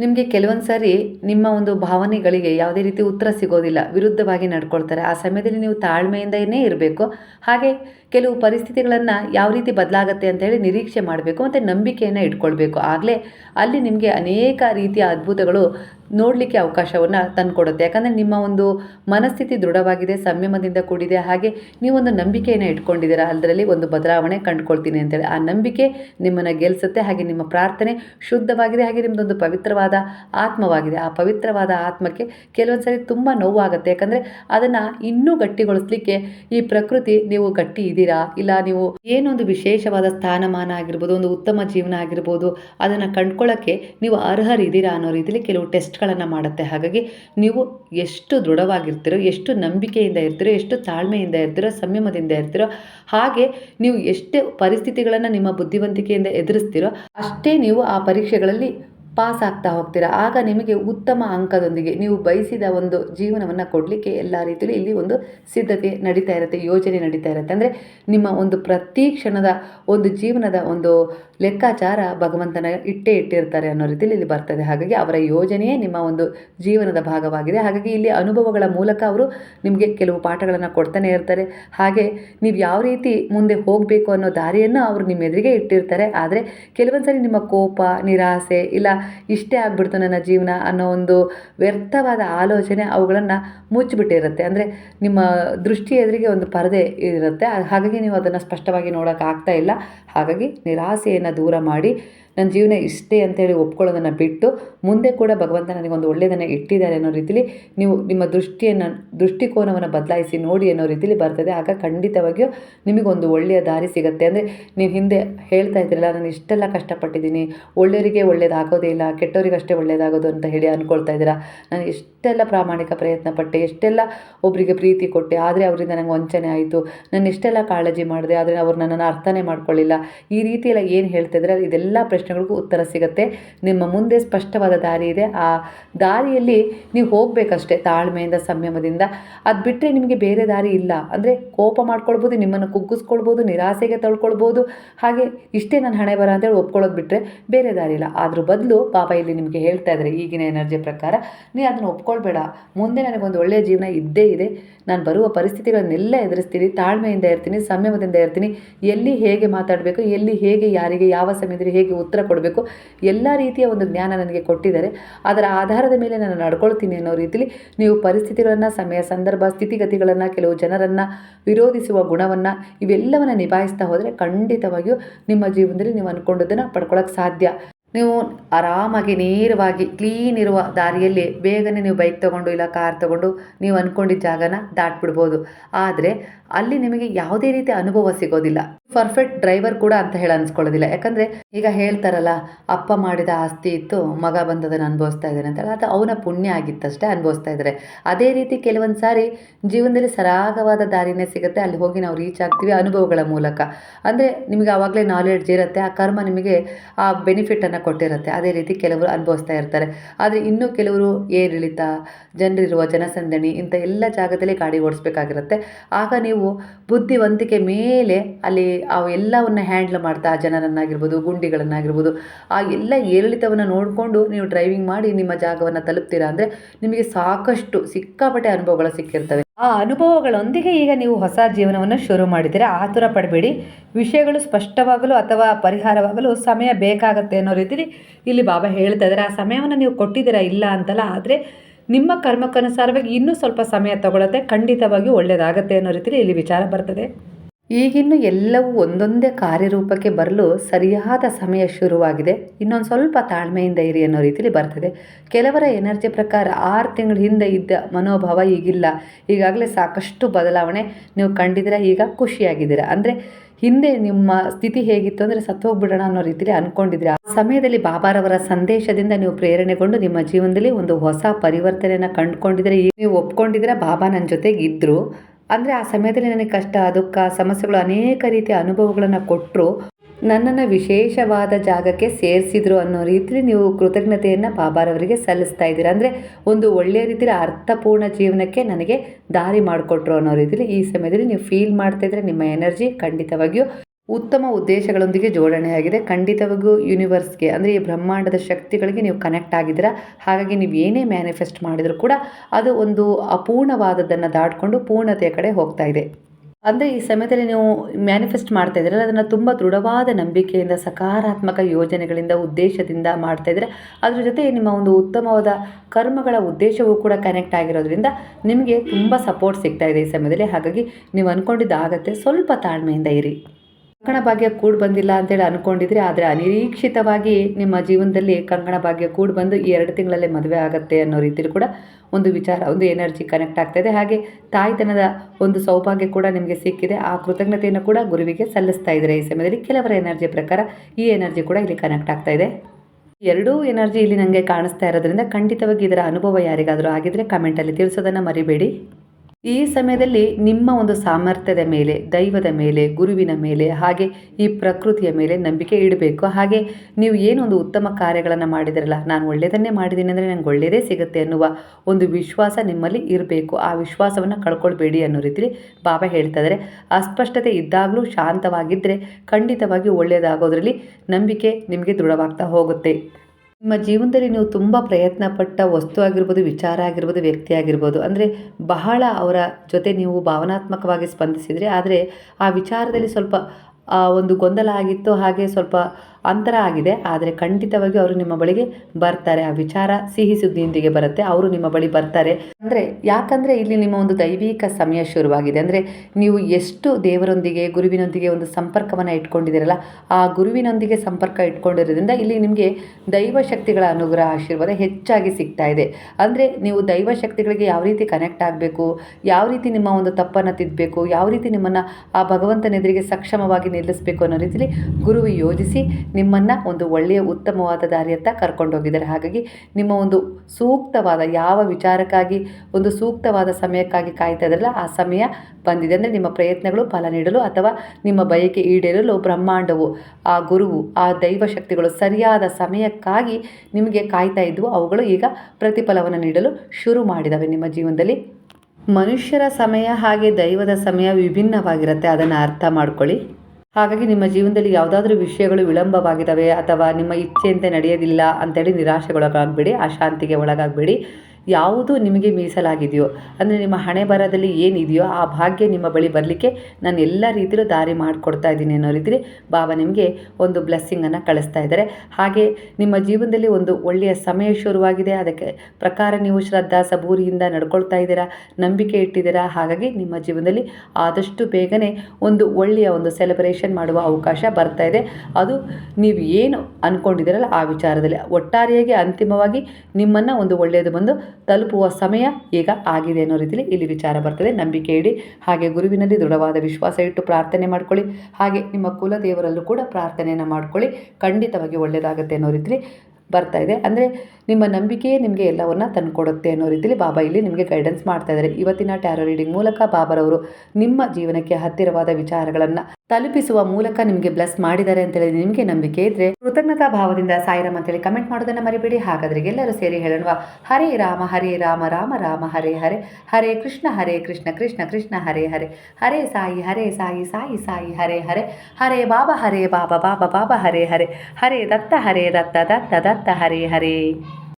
ನಿಮಗೆ ಕೆಲವೊಂದು ಸಾರಿ ನಿಮ್ಮ ಒಂದು ಭಾವನೆಗಳಿಗೆ ಯಾವುದೇ ರೀತಿ ಉತ್ತರ ಸಿಗೋದಿಲ್ಲ. ವಿರುದ್ಧವಾಗಿ ನಡ್ಕೊಳ್ತಾರೆ. ಆ ಸಮಯದಲ್ಲಿ ನೀವು ತಾಳ್ಮೆಯಿಂದನೇ ಇರಬೇಕು. ಹಾಗೆ ಕೆಲವು ಪರಿಸ್ಥಿತಿಗಳನ್ನು ಯಾವ ರೀತಿ ಬದಲಾಗತ್ತೆ ಅಂತ ಹೇಳಿ ನಿರೀಕ್ಷೆ ಮಾಡಬೇಕು ಮತ್ತು ನಂಬಿಕೆಯನ್ನು ಇಟ್ಕೊಳ್ಬೇಕು. ಆಗಲೇ ಅಲ್ಲಿ ನಿಮಗೆ ಅನೇಕ ರೀತಿಯ ಅದ್ಭುತಗಳು ನೋಡಲಿಕ್ಕೆ ಅವಕಾಶವನ್ನು ತಂದುಕೊಡುತ್ತೆ. ಯಾಕಂದರೆ ನಿಮ್ಮ ಒಂದು ಮನಸ್ಥಿತಿ ದೃಢವಾಗಿದೆ, ಸಂಯಮದಿಂದ ಕೂಡಿದೆ, ಹಾಗೆ ನೀವೊಂದು ನಂಬಿಕೆಯನ್ನು ಇಟ್ಕೊಂಡಿದ್ದೀರಾ ಅದರಲ್ಲಿ ಒಂದು ಬದಲಾವಣೆ ಕಂಡುಕೊಳ್ತೀನಿ ಅಂತೇಳಿ ಆ ನಂಬಿಕೆ ನಿಮ್ಮನ್ನು ಗೆಲ್ಲಿಸುತ್ತೆ ಹಾಗೆ ನಿಮ್ಮ ಪ್ರಾರ್ಥನೆ ಶುದ್ಧವಾಗಿದೆ, ಹಾಗೆ ನಿಮ್ಮದೊಂದು ಪವಿತ್ರವಾದ ಆತ್ಮವಾಗಿದೆ. ಆ ಪವಿತ್ರವಾದ ಆತ್ಮಕ್ಕೆ ಕೆಲವೊಂದು ಸರಿ ತುಂಬ ನೋವಾಗುತ್ತೆ. ಯಾಕಂದರೆ ಅದನ್ನು ಇನ್ನೂ ಗಟ್ಟಿಗೊಳಿಸ್ಲಿಕ್ಕೆ ಈ ಪ್ರಕೃತಿ ನೀವು ಗಟ್ಟಿ ಇದ್ದೀರಾ? ಇಲ್ಲ, ನೀವು ಏನೊಂದು ವಿಶೇಷವಾದ ಸ್ಥಾನಮಾನ ಆಗಿರ್ಬೋದು, ಒಂದು ಉತ್ತಮ ಜೀವನ ಆಗಿರ್ಬೋದು, ಅದನ್ನು ಕಂಡ್ಕೊಳ್ಳೋಕ್ಕೆ ನೀವು ಅರ್ಹರಿದ್ದೀರಾ ಅನ್ನೋ ರೀತಿಯಲ್ಲಿ ಕೆಲವು ಟೆಸ್ಟ್ಗಳನ್ನು ಮಾಡುತ್ತೆ. ಹಾಗಾಗಿ ನೀವು ಎಷ್ಟು ದೃಢವಾಗಿರ್ತೀರೋ, ಎಷ್ಟು ನಂಬಿಕೆಯಿಂದ ಇರ್ತೀರೋ, ಎಷ್ಟು ತಾಳ್ಮೆಯಿಂದ ಇರ್ತೀರೋ, ಸಂಯಮದಿಂದ ಇರ್ತೀರೋ, ಹಾಗೆ ನೀವು ಎಷ್ಟೇ ಪರಿಸ್ಥಿತಿಗಳನ್ನು ನಿಮ್ಮ ಬುದ್ಧಿವಂತಿಕೆಯಿಂದ ಎದುರಿಸ್ತೀರೋ, ಅಷ್ಟೇ ನೀವು ಆ ಪರೀಕ್ಷೆಗಳಲ್ಲಿ ಪಾಸ್ ಆಗ್ತಾ ಹೋಗ್ತೀರಾ? ಆಗ ನಿಮಗೆ ಉತ್ತಮ ಅಂಕದೊಂದಿಗೆ ನೀವು ಬಯಸಿದ ಒಂದು ಜೀವನವನ್ನು ಕೊಡಲಿಕ್ಕೆ ಎಲ್ಲ ರೀತಿಯಲ್ಲಿ ಇಲ್ಲಿ ಒಂದು ಸಿದ್ಧತೆ ನಡೀತಾ ಇರುತ್ತೆ, ಯೋಜನೆ ನಡೀತಾ ಇರುತ್ತೆ. ಅಂದರೆ ನಿಮ್ಮ ಒಂದು ಪ್ರತಿ ಕ್ಷಣದ ಒಂದು ಜೀವನದ ಒಂದು ಲೆಕ್ಕಾಚಾರ ಭಗವಂತನ ಇಟ್ಟೇ ಇಟ್ಟಿರ್ತಾರೆ ಅನ್ನೋ ರೀತಿಯಲ್ಲಿ ಇಲ್ಲಿ ಬರ್ತದೆ. ಹಾಗಾಗಿ ಅವರ ಯೋಜನೆಯೇ ನಿಮ್ಮ ಒಂದು ಜೀವನದ ಭಾಗವಾಗಿದೆ. ಹಾಗಾಗಿ ಇಲ್ಲಿ ಅನುಭವಗಳ ಮೂಲಕ ಅವರು ನಿಮಗೆ ಕೆಲವು ಪಾಠಗಳನ್ನು ಕೊಡ್ತಾನೆ ಇರ್ತಾರೆ. ಹಾಗೆ ನೀವು ಯಾವ ರೀತಿ ಮುಂದೆ ಹೋಗಬೇಕು ಅನ್ನೋ ದಾರಿಯನ್ನು ಅವರು ನಿಮ್ಮ ಎದುರಿಗೆ ಇಟ್ಟಿರ್ತಾರೆ. ಆದರೆ ಕೆಲವೊಂದು ನಿಮ್ಮ ಕೋಪ, ನಿರಾಸೆ ಇಲ್ಲ ಇಷ್ಟೇ ಆಗ್ಬಿಡ್ತು ನನ್ನ ಜೀವನ ಅನ್ನೋ ಒಂದು ವ್ಯರ್ಥವಾದ ಆಲೋಚನೆ ಅವುಗಳನ್ನು ಮುಚ್ಚಿಬಿಟ್ಟಿರುತ್ತೆ. ಅಂದರೆ ನಿಮ್ಮ ದೃಷ್ಟಿ ಎದುರಿಗೆ ಒಂದು ಪರದೆ ಇರುತ್ತೆ. ಹಾಗಾಗಿ ನೀವು ಅದನ್ನು ಸ್ಪಷ್ಟವಾಗಿ ನೋಡೋಕ್ಕಾಗ್ತಾ ಇಲ್ಲ. ಹಾಗಾಗಿ ನಿರಾಸೆಯನ್ನು ದೂರ ಮಾಡಿ ನನ್ನ ಜೀವನ ಇಷ್ಟೇ ಅಂತೇಳಿ ಒಪ್ಕೊಳ್ಳೋದನ್ನು ಬಿಟ್ಟು ಮುಂದೆ ಕೂಡ ಭಗವಂತ ನನಗೊಂದು ಒಳ್ಳೆಯದನ್ನು ಇಟ್ಟಿದ್ದಾರೆ ಅನ್ನೋ ರೀತಿಲಿ ನೀವು ನಿಮ್ಮ ದೃಷ್ಟಿಯನ್ನು, ದೃಷ್ಟಿಕೋನವನ್ನು ಬದಲಾಯಿಸಿ ನೋಡಿ ಅನ್ನೋ ರೀತಿಲಿ ಬರ್ತದೆ. ಆಗ ಖಂಡಿತವಾಗಿಯೂ ನಿಮಗೊಂದು ಒಳ್ಳೆಯ ದಾರಿ ಸಿಗುತ್ತೆ. ಅಂದರೆ ನೀವು ಹಿಂದೆ ಹೇಳ್ತಾ ಇದ್ದೀರಲ್ಲ, ನಾನು ಇಷ್ಟೆಲ್ಲ ಕಷ್ಟಪಟ್ಟಿದ್ದೀನಿ, ಒಳ್ಳೆಯವರಿಗೆ ಒಳ್ಳೇದಾಗೋದೇ ಇಲ್ಲ, ಕೆಟ್ಟವರಿಗೆ ಅಷ್ಟೇ ಒಳ್ಳೇದಾಗೋದು ಅಂತ ಹೇಳಿ ಅಂದ್ಕೊಳ್ತಾ ಇದ್ದೀರಾ? ನಾನು ಎಷ್ಟೆಲ್ಲ ಪ್ರಾಮಾಣಿಕ ಪ್ರಯತ್ನ ಪಟ್ಟೆ, ಎಷ್ಟೆಲ್ಲ ಒಬ್ಬರಿಗೆ ಪ್ರೀತಿ ಕೊಟ್ಟೆ, ಆದರೆ ಅವರಿಂದ ನಂಗೆ ವಂಚನೆ ಆಯಿತು, ನಾನು ಇಷ್ಟೆಲ್ಲ ಕಾಳಜಿ ಮಾಡಿದೆ, ಆದರೆ ಅವ್ರು ನನ್ನನ್ನು ಅರ್ಥನೇ ಮಾಡ್ಕೊಳ್ಳಿಲ್ಲ. ಈ ರೀತಿ ಎಲ್ಲ ಏನು ಹೇಳ್ತಿದ್ರೆ ಇದೆಲ್ಲ ಪ್ರಶ್ನೆಗಳಿಗೂ ಉತ್ತರ ಸಿಗುತ್ತೆ. ನಿಮ್ಮ ಮುಂದೆ ಸ್ಪಷ್ಟವಾದ ದಾರಿ ಇದೆ. ಆ ದಾರಿಯಲ್ಲಿ ನೀವು ಹೋಗಬೇಕಷ್ಟೇ ತಾಳ್ಮೆಯಿಂದ, ಸಂಯಮದಿಂದ. ಅದು ಬಿಟ್ಟರೆ ನಿಮಗೆ ಬೇರೆ ದಾರಿ ಇಲ್ಲ. ಅಂದರೆ ಕೋಪ ಮಾಡ್ಕೊಳ್ಬೋದು, ನಿಮ್ಮನ್ನು ಕುಗ್ಗಿಸ್ಕೊಳ್ಬೋದು, ನಿರಾಸೆಗೆ ತಳ್ಕೊಳ್ಬೋದು. ಹಾಗೆ ಇಷ್ಟೇ ನನ್ನ ಹಣೆ ಬರ ಅಂತೇಳಿ ಒಪ್ಕೊಳ್ಳೋದು ಬಿಟ್ಟರೆ ಬೇರೆ ದಾರಿ ಇಲ್ಲ. ಅದ್ರ ಬದಲು ಬಾಬಾ ಇಲ್ಲಿ ನಿಮಗೆ ಹೇಳ್ತಾ ಇದ್ದಾರೆ ಈಗಿನ ಎನರ್ಜಿ ಪ್ರಕಾರ. ನೀ ಅದನ್ನು ಒಪ್ಕೊಳ್ಬೇಡ. ಮುಂದೆ ನನಗೊಂದು ಒಳ್ಳೆಯ ಜೀವನ ಇದ್ದೇ ಇದೆ. ನಾನು ಬರುವ ಪರಿಸ್ಥಿತಿಗಳನ್ನೆಲ್ಲ ಎದುರಿಸ್ತೀನಿ. ತಾಳ್ಮೆಯಿಂದ ಇರ್ತೀನಿ, ಸಂಯಮದಿಂದ ಇರ್ತೀನಿ. ಎಲ್ಲಿ ಹೇಗೆ ಮಾತಾಡಬೇಕು, ಎಲ್ಲಿ ಹೇಗೆ, ಯಾರಿಗೆ, ಯಾವ ಸಮಯದಲ್ಲಿ ಹೇಗೆ ಉತ್ತರ ಕೊಡಬೇಕು. ಎಲ್ಲ ರೀತಿಯ ಒಂದು ಜ್ಞಾನ ನನಗೆ ಕೊಟ್ಟಿದ್ದಾರೆ. ಅದರ ಆಧಾರದ ಮೇಲೆ ನಾನು ನಡ್ಕೊಳ್ತೀನಿ ಅನ್ನೋ ರೀತಿಲಿ ನೀವು ಪರಿಸ್ಥಿತಿಗಳನ್ನು, ಸಮಯ ಸಂದರ್ಭ, ಸ್ಥಿತಿಗತಿಗಳನ್ನು, ಕೆಲವು ಜನರನ್ನು ವಿರೋಧಿಸುವ ಗುಣವನ್ನು ಇವೆಲ್ಲವನ್ನು ನಿಭಾಯಿಸ್ತಾ ಹೋದರೆ ಖಂಡಿತವಾಗಿಯೂ ನಿಮ್ಮ ಜೀವನದಲ್ಲಿ ನೀವು ಅಂದ್ಕೊಂಡದನ್ನು ಪಡ್ಕೊಳ್ಳೋಕೆ ಸಾಧ್ಯ. ನೀವು ಆರಾಮಾಗಿ, ನೇರವಾಗಿ ಕ್ಲೀನ್ ಇರುವ ದಾರಿಯಲ್ಲಿ ಬೇಗನೆ ನೀವು ಬೈಕ್ ತೊಗೊಂಡು ಇಲ್ಲ ಕಾರ್ ತೊಗೊಂಡು ನೀವು ಅಂದ್ಕೊಂಡಿದ್ದ ಜಾಗನ ದಾಟ್ಬಿಡ್ಬೋದು. ಆದರೆ ಅಲ್ಲಿ ನಿಮಗೆ ಯಾವುದೇ ರೀತಿ ಅನುಭವ ಸಿಗೋದಿಲ್ಲ. ಪರ್ಫೆಕ್ಟ್ ಡ್ರೈವರ್ ಕೂಡ ಅಂತ ಹೇಳಿ ಅನ್ಸ್ಕೊಳ್ಳೋದಿಲ್ಲ. ಯಾಕಂದರೆ ಈಗ ಹೇಳ್ತಾರಲ್ಲ, ಅಪ್ಪ ಮಾಡಿದ ಆಸ್ತಿ ಇತ್ತು, ಮಗ ಬಂದದನ್ನು ಅನುಭವಿಸ್ತಾ ಇದ್ದಾನೆ ಅಂತೇಳಿ ಅದು ಅವನ ಪುಣ್ಯ ಆಗಿತ್ತಷ್ಟೇ ಅನುಭವಿಸ್ತಾ ಇದ್ದಾರೆ. ಅದೇ ರೀತಿ ಕೆಲವೊಂದು ಸಾರಿ ಜೀವನದಲ್ಲಿ ಸರಾಗವಾದ ದಾರಿನೇ ಸಿಗುತ್ತೆ, ಅಲ್ಲಿ ಹೋಗಿ ನಾವು ರೀಚ್ ಆಗ್ತೀವಿ ಅನುಭವಗಳ ಮೂಲಕ. ಅಂದರೆ ನಿಮಗೆ ಆವಾಗಲೇ ನಾಲೆಡ್ಜ್ ಇರುತ್ತೆ, ಆ ಕರ್ಮ ನಿಮಗೆ ಆ ಬೆನಿಫಿಟನ್ನು ಕೊಟ್ಟಿರುತ್ತೆ. ಅದೇ ರೀತಿ ಕೆಲವರು ಅನುಭವಿಸ್ತಾ ಇರ್ತಾರೆ. ಆದರೆ ಇನ್ನೂ ಕೆಲವರು ಏರಿಳಿತ, ಜನರಿರುವ ಜನಸಂದಣಿ ಇಂಥ ಎಲ್ಲ ಜಾಗದಲ್ಲಿ ಗಾಡಿ ಓಡಿಸ್ಬೇಕಾಗಿರುತ್ತೆ. ಆಗ ನೀವು ಬುದ್ಧಿವಂತಿಕೆ ಮೇಲೆ ಅಲ್ಲಿ ಅವು ಎಲ್ಲವನ್ನು ಹ್ಯಾಂಡ್ಲ್ ಮಾಡ್ತಾ, ಆ ಜನರನ್ನಾಗಿರ್ಬೋದು, ಗುಂಡಿಗಳನ್ನಾಗಿರ್ಬೋದು, ಆ ಎಲ್ಲ ಏರಿಳಿತವನ್ನು ನೋಡಿಕೊಂಡು ನೀವು ಡ್ರೈವಿಂಗ್ ಮಾಡಿ ನಿಮ್ಮ ಜಾಗವನ್ನು ತಲುಪ್ತೀರಾ ಅಂದರೆ ನಿಮಗೆ ಸಾಕಷ್ಟು ಸಿಕ್ಕಾಪಟ್ಟೆ ಅನುಭವಗಳು ಸಿಕ್ಕಿರ್ತವೆ. ಆ ಅನುಭವಗಳೊಂದಿಗೆ ಈಗ ನೀವು ಹೊಸ ಜೀವನವನ್ನು ಶುರು ಮಾಡಿದರೆ ಆತುರ ಪಡಬೇಡಿ. ವಿಷಯಗಳು ಸ್ಪಷ್ಟವಾಗಲು ಅಥವಾ ಪರಿಹಾರವಾಗಲು ಸಮಯ ಬೇಕಾಗತ್ತೆ ಅನ್ನೋ ರೀತಿಲಿ ಇಲ್ಲಿ ಬಾಬಾ ಹೇಳ್ತಾ ಇದ್ದಾರೆ. ಆ ಸಮಯವನ್ನು ನೀವು ಕೊಟ್ಟಿದ್ದೀರಾ ಇಲ್ಲ ಅಂತಲ್ಲ, ಆದರೆ ನಿಮ್ಮ ಕರ್ಮಕ್ಕನುಸಾರವಾಗಿ ಇನ್ನೂ ಸ್ವಲ್ಪ ಸಮಯ ತಗೊಳ್ಳುತ್ತೆ ಖಂಡಿತವಾಗಿಯೂ ಒಳ್ಳೆಯದಾಗತ್ತೆ ಅನ್ನೋ ರೀತಿಲಿ ಇಲ್ಲಿ ವಿಚಾರ ಬರ್ತದೆ. ಈಗಿನ್ನು ಎಲ್ಲವೂ ಒಂದೊಂದೇ ಕಾರ್ಯರೂಪಕ್ಕೆ ಬರಲು ಸರಿಯಾದ ಸಮಯ ಶುರುವಾಗಿದೆ. ಇನ್ನೊಂದು ಸ್ವಲ್ಪ ತಾಳ್ಮೆಯಿಂದ ಇರಿ ಅನ್ನೋ ರೀತಿಲಿ ಬರ್ತದೆ. ಕೆಲವರ ಎನರ್ಜಿ ಪ್ರಕಾರ ಆರು ತಿಂಗಳ ಹಿಂದೆ ಇದ್ದ ಮನೋಭಾವ ಈಗಿಲ್ಲ. ಈಗಾಗಲೇ ಸಾಕಷ್ಟು ಬದಲಾವಣೆ. ನೀವು ಕಂಡಿದ್ದೀರಾ? ಈಗ ಖುಷಿಯಾಗಿದ್ದೀರಾ. ಅಂದರೆ ಹಿಂದೆ ನಿಮ್ಮ ಸ್ಥಿತಿ ಹೇಗಿತ್ತು ಅಂದರೆ ಸತ್ತೋಗ್ಬಿಡೋಣ ಅನ್ನೋ ರೀತಿಲಿ ಅಂದ್ಕೊಂಡಿದ್ರೆ ಆ ಸಮಯದಲ್ಲಿ ಬಾಬಾರವರ ಸಂದೇಶದಿಂದ ನೀವು ಪ್ರೇರಣೆಗೊಂಡು ನಿಮ್ಮ ಜೀವನದಲ್ಲಿ ಒಂದು ಹೊಸ ಪರಿವರ್ತನೆಯನ್ನು ಕಂಡುಕೊಂಡಿದ್ರೆ ನೀವು ಒಪ್ಕೊಂಡಿದ್ರೆ ಬಾಬಾ ನನ್ನ ಜೊತೆಗೆ ಇದ್ದರು ಅಂದರೆ ಆ ಸಮಯದಲ್ಲಿ ನನಗೆ ಕಷ್ಟ, ದುಃಖ, ಸಮಸ್ಯೆಗಳು ಅನೇಕ ರೀತಿಯ ಅನುಭವಗಳನ್ನು ಕೊಟ್ಟರು ನನ್ನನ್ನು ವಿಶೇಷವಾದ ಜಾಗಕ್ಕೆ ಸೇರಿಸಿದ್ರು ಅನ್ನೋ ರೀತಿಲಿ ನೀವು ಕೃತಜ್ಞತೆಯನ್ನು ಬಾಬಾರವರಿಗೆ ಸಲ್ಲಿಸ್ತಾ ಇದ್ದೀರಾ. ಅಂದರೆ ಒಂದು ಒಳ್ಳೆಯ ರೀತಿಯಲ್ಲಿ ಅರ್ಥಪೂರ್ಣ ಜೀವನಕ್ಕೆ ನನಗೆ ದಾರಿ ಮಾಡಿಕೊಟ್ರು ಅನ್ನೋ ರೀತಿಲಿ ಈ ಸಮಯದಲ್ಲಿ ನೀವು ಫೀಲ್ ಮಾಡ್ತಾ ಇದ್ರೆ ನಿಮ್ಮ ಎನರ್ಜಿ ಖಂಡಿತವಾಗಿಯೂ ಉತ್ತಮ ಉದ್ದೇಶಗಳೊಂದಿಗೆ ಜೋಡಣೆಯಾಗಿದೆ ಖಂಡಿತವಾಗಿಯೂ ಯೂನಿವರ್ಸ್ಗೆ ಅಂದರೆ ಈ ಬ್ರಹ್ಮಾಂಡದ ಶಕ್ತಿಗಳಿಗೆ ನೀವು ಕನೆಕ್ಟ್ ಆಗಿದ್ದೀರಾ. ಹಾಗಾಗಿ ನೀವು ಏನೇ ಮ್ಯಾನಿಫೆಸ್ಟ್ ಮಾಡಿದರೂ ಕೂಡ ಅದು ಒಂದು ಅಪೂರ್ಣವಾದದ್ದನ್ನು ದಾಟಿಕೊಂಡು ಪೂರ್ಣತೆಯ ಕಡೆ ಹೋಗ್ತಾ ಇದೆ. ಅಂದರೆ ಈ ಸಮಯದಲ್ಲಿ ನೀವು ಮ್ಯಾನಿಫೆಸ್ಟ್ ಮಾಡ್ತಾ ಇದ್ದೀರಲ್ಲ, ಅದನ್ನು ತುಂಬ ದೃಢವಾದ ನಂಬಿಕೆಯಿಂದ, ಸಕಾರಾತ್ಮಕ ಯೋಜನೆಗಳಿಂದ, ಉದ್ದೇಶದಿಂದ ಮಾಡ್ತಾ ಇದ್ದರೆ? ಅದ್ರ ಜೊತೆ ನಿಮ್ಮ ಒಂದು ಉತ್ತಮವಾದ ಕರ್ಮಗಳ ಉದ್ದೇಶವೂ ಕೂಡ ಕನೆಕ್ಟ್ ಆಗಿರೋದ್ರಿಂದ ನಿಮಗೆ ತುಂಬ ಸಪೋರ್ಟ್ ಸಿಗ್ತಾ ಇದೆ ಈ ಸಮಯದಲ್ಲಿ. ಹಾಗಾಗಿ ನೀವು ಅಂದ್ಕೊಂಡಿದ್ದಾಗತ್ತೆ ಸ್ವಲ್ಪ ತಾಳ್ಮೆಯಿಂದ ಇರಿ. ಕಂಕಣ ಭಾಗ್ಯ ಕೂಡ್ ಬಂದಿಲ್ಲ ಅಂತೇಳಿ ಅನ್ಕೊಂಡಿದ್ರೆ ಆದರೆ ಅನಿರೀಕ್ಷಿತವಾಗಿ ನಿಮ್ಮ ಜೀವನದಲ್ಲಿ ಕಂಕಣ ಭಾಗ್ಯ ಕೂಡ್ ಬಂದು ಈ ಎರಡು ತಿಂಗಳಲ್ಲೇ ಮದುವೆ ಆಗುತ್ತೆ ಅನ್ನೋ ರೀತಿಯಲ್ಲಿ ಕೂಡ ಒಂದು ವಿಚಾರ, ಒಂದು ಎನರ್ಜಿ ಕನೆಕ್ಟ್ ಆಗ್ತಾ ಇದೆ. ಹಾಗೆ ತಾಯ್ತನದ ಒಂದು ಸೌಭಾಗ್ಯ ಕೂಡ ನಿಮಗೆ ಸಿಕ್ಕಿದೆ. ಆ ಕೃತಜ್ಞತೆಯನ್ನು ಕೂಡ ಗುರುವಿಗೆ ಸಲ್ಲಿಸ್ತಾ ಇದ್ದಾರೆ ಈ ಸಮಯದಲ್ಲಿ. ಕೆಲವರ ಎನರ್ಜಿ ಪ್ರಕಾರ ಈ ಎನರ್ಜಿ ಕೂಡ ಇಲ್ಲಿ ಕನೆಕ್ಟ್ ಆಗ್ತಾ ಇದೆ. ಎರಡೂ ಎನರ್ಜಿ ಇಲ್ಲಿ ನನಗೆ ಕಾಣಿಸ್ತಾ ಇರೋದ್ರಿಂದ ಖಂಡಿತವಾಗಿ ಇದರ ಅನುಭವ ಯಾರಿಗಾದರೂ ಆಗಿದ್ರೆ ಕಮೆಂಟಲ್ಲಿ ತಿಳಿಸೋದನ್ನು ಮರಿಬೇಡಿ. ಈ ಸಮಯದಲ್ಲಿ ನಿಮ್ಮ ಒಂದು ಸಾಮರ್ಥ್ಯದ ಮೇಲೆ, ದೈವದ ಮೇಲೆ, ಗುರುವಿನ ಮೇಲೆ, ಹಾಗೆ ಈ ಪ್ರಕೃತಿಯ ಮೇಲೆ ನಂಬಿಕೆ ಇಡಬೇಕು. ಹಾಗೆ ನೀವು ಏನೊಂದು ಉತ್ತಮ ಕಾರ್ಯಗಳನ್ನು ಮಾಡಿದಿರಲ್ಲ, ನಾನು ಒಳ್ಳೆಯದನ್ನೇ ಮಾಡಿದ್ದೀನಿ ಅಂದರೆ ನನಗೆ ಒಳ್ಳೆಯದೇ ಸಿಗುತ್ತೆ ಅನ್ನುವ ಒಂದು ವಿಶ್ವಾಸ ನಿಮ್ಮಲ್ಲಿ ಇರಬೇಕು. ಆ ವಿಶ್ವಾಸವನ್ನು ಕಳ್ಕೊಳ್ಬೇಡಿ ಅನ್ನೋ ರೀತಿಲಿ ಬಾಬಾ ಹೇಳ್ತಾ ಇದ್ದಾರೆ. ಅಸ್ಪಷ್ಟತೆ ಇದ್ದಾಗಲೂ ಶಾಂತವಾಗಿದ್ದರೆ ಖಂಡಿತವಾಗಿ ಒಳ್ಳೆಯದಾಗೋದ್ರಲ್ಲಿ ನಂಬಿಕೆ ನಿಮಗೆ ದೃಢವಾಗ್ತಾ ಹೋಗುತ್ತೆ. ನಿಮ್ಮ ಜೀವನದಲ್ಲಿ ನೀವು ತುಂಬ ಪ್ರಯತ್ನ ಪಟ್ಟ ವಸ್ತು ಆಗಿರ್ಬೋದು, ವಿಚಾರ ಆಗಿರ್ಬೋದು, ವ್ಯಕ್ತಿ ಆಗಿರ್ಬೋದು, ಅಂದರೆ ಬಹಳ ಅವರ ಜೊತೆ ನೀವು ಭಾವನಾತ್ಮಕವಾಗಿ ಸ್ಪಂದಿಸಿದರೆ, ಆದರೆ ಆ ವಿಚಾರದಲ್ಲಿ ಸ್ವಲ್ಪ ಒಂದು ಗೊಂದಲ ಆಗಿತ್ತು, ಹಾಗೆ ಸ್ವಲ್ಪ ಅಂತರ ಆಗಿದೆ. ಆದರೆ ಖಂಡಿತವಾಗಿ ಅವರು ನಿಮ್ಮ ಬಳಿಗೆ ಬರ್ತಾರೆ. ಆ ವಿಚಾರ ಸಿಹಿ ಸುದ್ದಿಯೊಂದಿಗೆ ಬರುತ್ತೆ. ಅವರು ನಿಮ್ಮ ಬಳಿ ಬರ್ತಾರೆ. ಅಂದರೆ ಯಾಕಂದರೆ ಇಲ್ಲಿ ನಿಮ್ಮ ಒಂದು ದೈವಿಕ ಸಮಯ ಶುರುವಾಗಿದೆ. ಅಂದರೆ ನೀವು ಎಷ್ಟು ದೇವರೊಂದಿಗೆ, ಗುರುವಿನೊಂದಿಗೆ ಒಂದು ಸಂಪರ್ಕವನ್ನು ಇಟ್ಕೊಂಡಿದ್ದೀರಲ್ಲ, ಆ ಗುರುವಿನೊಂದಿಗೆ ಸಂಪರ್ಕ ಇಟ್ಕೊಂಡಿರೋದ್ರಿಂದ ಇಲ್ಲಿ ನಿಮಗೆ ದೈವ ಶಕ್ತಿಗಳ ಅನುಗ್ರಹ ಆಶೀರ್ವಾದ ಹೆಚ್ಚಾಗಿ ಸಿಗ್ತಾ ಇದೆ. ಅಂದರೆ ನೀವು ದೈವ ಶಕ್ತಿಗಳಿಗೆ ಯಾವ ರೀತಿ ಕನೆಕ್ಟ್ ಆಗಬೇಕು, ಯಾವ ರೀತಿ ನಿಮ್ಮ ಒಂದು ತಪ್ಪನ್ನು ತಿದ್ದಬೇಕು ಯಾವ ರೀತಿ ನಿಮ್ಮನ್ನು ಆ ಭಗವಂತನ ಎದುರಿಗೆ ಸಕ್ಷಮವಾಗಿ ನಿಲ್ಲಿಸಬೇಕು ಅನ್ನೋ ರೀತಿಯಲ್ಲಿ ಗುರುವು ಯೋಜಿಸಿ ನಿಮ್ಮನ್ನು ಒಂದು ಒಳ್ಳೆಯ ಉತ್ತಮವಾದ ದಾರಿಯತ್ತ ಕರ್ಕೊಂಡೋಗಿದ್ದಾರೆ. ಹಾಗಾಗಿ ನಿಮ್ಮ ಒಂದು ಸೂಕ್ತವಾದ ಯಾವ ವಿಚಾರಕ್ಕಾಗಿ, ಒಂದು ಸೂಕ್ತವಾದ ಸಮಯಕ್ಕಾಗಿ ಕಾಯ್ತಾ ಇದ್ರಲ್ಲ, ಆ ಸಮಯ ಬಂದಿದೆ ಅಂದರೆ ನಿಮ್ಮ ಪ್ರಯತ್ನಗಳು ಫಲ ನೀಡಲು ಅಥವಾ ನಿಮ್ಮ ಬಯಕೆ ಈಡೇರಲು ಬ್ರಹ್ಮಾಂಡವು, ಆ ಗುರುವು, ಆ ದೈವ ಶಕ್ತಿಗಳು ಸರಿಯಾದ ಸಮಯಕ್ಕಾಗಿ ನಿಮಗೆ ಕಾಯ್ತಾ ಇದ್ವು. ಅವುಗಳು ಈಗ ಪ್ರತಿಫಲವನ್ನು ನೀಡಲು ಶುರು ಮಾಡಿದವೆ ನಿಮ್ಮ ಜೀವನದಲ್ಲಿ. ಮನುಷ್ಯರ ಸಮಯ ಹಾಗೆ ದೈವದ ಸಮಯ ವಿಭಿನ್ನವಾಗಿರುತ್ತೆ. ಅದನ್ನು ಅರ್ಥ ಮಾಡ್ಕೊಳ್ಳಿ. ಹಾಗಾಗಿ ನಿಮ್ಮ ಜೀವನದಲ್ಲಿ ಯಾವುದಾದ್ರೂ ವಿಷಯಗಳು ವಿಳಂಬವಾಗಿದ್ದಾವೆ ಅಥವಾ ನಿಮ್ಮ ಇಚ್ಛೆಯಂತೆ ನಡೆಯೋದಿಲ್ಲ ಅಂತೇಳಿ ನಿರಾಶೆಗೊಳಗಾಗಬೇಡಿ ಅಶಾಂತಿಗೆ ಒಳಗಾಗಬೇಡಿ. ಯಾವುದು ನಿಮಗೆ ಮೀಸಲಾಗಿದೆಯೋ, ಅಂದರೆ ನಿಮ್ಮ ಹಣೆ ಬರದಲ್ಲಿ ಏನಿದೆಯೋ ಆ ಭಾಗ್ಯ ನಿಮ್ಮ ಬಳಿ ಬರಲಿಕ್ಕೆ ನಾನು ಎಲ್ಲ ರೀತಿಯಲ್ಲೂ ದಾರಿ ಮಾಡಿಕೊಡ್ತಾ ಇದ್ದೀನಿ ಅನ್ನೋ ರೀತಿಯಲ್ಲಿ ಬಾಬಾ ನಿಮಗೆ ಒಂದು ಬ್ಲೆಸ್ಸಿಂಗನ್ನು ಕಳಿಸ್ತಾ ಇದ್ದಾರೆ. ಹಾಗೆ ನಿಮ್ಮ ಜೀವನದಲ್ಲಿ ಒಂದು ಒಳ್ಳೆಯ ಸಮಯ ಶುರುವಾಗಿದೆ. ಅದಕ್ಕೆ ಪ್ರಕಾರ ನೀವು ಶ್ರದ್ಧಾ ಸಬೂರಿಯಿಂದ ನಡ್ಕೊಳ್ತಾ ಇದ್ದೀರಾ, ನಂಬಿಕೆ ಇಟ್ಟಿದ್ದೀರಾ, ಹಾಗಾಗಿ ನಿಮ್ಮ ಜೀವನದಲ್ಲಿ ಆದಷ್ಟು ಬೇಗನೆ ಒಂದು ಒಳ್ಳೆಯ ಒಂದು ಸೆಲೆಬ್ರೇಷನ್ ಮಾಡುವ ಅವಕಾಶ ಬರ್ತಾ ಇದೆ. ಅದು ನೀವು ಏನು ಅಂದ್ಕೊಂಡಿದ್ದೀರಲ್ಲ ಆ ವಿಚಾರದಲ್ಲಿ, ಒಟ್ಟಾರೆಯಾಗಿ ಅಂತಿಮವಾಗಿ ನಿಮ್ಮನ್ನು ಒಂದು ಒಳ್ಳೆಯದು ಬಂದು ತಲುಪುವ ಸಮಯ ಈಗ ಆಗಿದೆ ಅನ್ನೋ ರೀತಿಯಲ್ಲಿ ಇಲ್ಲಿ ವಿಚಾರ ಬರ್ತದೆ. ನಂಬಿಕೆ ಇಡಿ, ಹಾಗೆ ಗುರುವಿನಲ್ಲಿ ದೃಢವಾದ ವಿಶ್ವಾಸ ಇಟ್ಟು ಪ್ರಾರ್ಥನೆ ಮಾಡ್ಕೊಳ್ಳಿ, ಹಾಗೆ ನಿಮ್ಮ ಕುಲದೇವರಲ್ಲೂ ಕೂಡ ಪ್ರಾರ್ಥನೆಯನ್ನು ಮಾಡ್ಕೊಳ್ಳಿ, ಖಂಡಿತವಾಗಿ ಒಳ್ಳೆಯದಾಗುತ್ತೆ ಅನ್ನೋ ರೀತಿಯಲ್ಲಿ ಬರ್ತಾ ಇದೆ. ಅಂದರೆ ನಿಮ್ಮ ನಂಬಿಕೆಯೇ ನಿಮಗೆ ಎಲ್ಲವನ್ನ ತಂದುಕೊಡುತ್ತೆ ಅನ್ನೋ ರೀತಿಯಲ್ಲಿ ಬಾಬಾ ಇಲ್ಲಿ ನಿಮಗೆ ಗೈಡೆನ್ಸ್ ಮಾಡ್ತಾ ಇದ್ದಾರೆ. ಇವತ್ತಿನ ಟ್ಯಾರೋ ರೀಡಿಂಗ್ ಮೂಲಕ ಬಾಬರವರು ನಿಮ್ಮ ಜೀವನಕ್ಕೆ ಹತ್ತಿರವಾದ ವಿಚಾರಗಳನ್ನು ತಲುಪಿಸುವ ಮೂಲಕ ನಿಮಗೆ ಬ್ಲೆಸ್ ಮಾಡಿದ್ದಾರೆ ಅಂತೇಳಿ ನಿಮಗೆ ನಂಬಿಕೆ ಇದ್ರೆ ಕೃತಜ್ಞತಾ ಭಾವದಿಂದ ಸಾಯಿರಾಮ್ ಅಂತೇಳಿ ಕಮೆಂಟ್ ಮಾಡೋದನ್ನ ಮರಿಬೇಡಿ. ಹಾಗಾದ್ರೆ ಎಲ್ಲರೂ ಸೇರಿ ಹೇಳೋಣ ಹರೇ ರಾಮ ಹರೇ ರಾಮ ರಾಮ ರಾಮ, ಹರೇ ಹರೇ. ಹರೇ ಕೃಷ್ಣ ಹರೇ ಕೃಷ್ಣ ಕೃಷ್ಣ ಕೃಷ್ಣ, ಹರೇ ಹರೇ. ಹರೇ ಸಾಯಿ ಹರೇ ಸಾಯಿ ಸಾಯಿ ಸಾಯಿ, ಹರೇ ಹರೇ. ಹರೇ ಬಾಬಾ ಹರೇ ಬಾಬಾ ಬಾಬಾ ಬಾಬಾ, ಹರೇ ಹರೇ. ಹರೇ ದತ್ತ ಹರೇ ದತ್ತ ದತ್ತ ದತ್ತ, ಹರೇ ಹರೇ.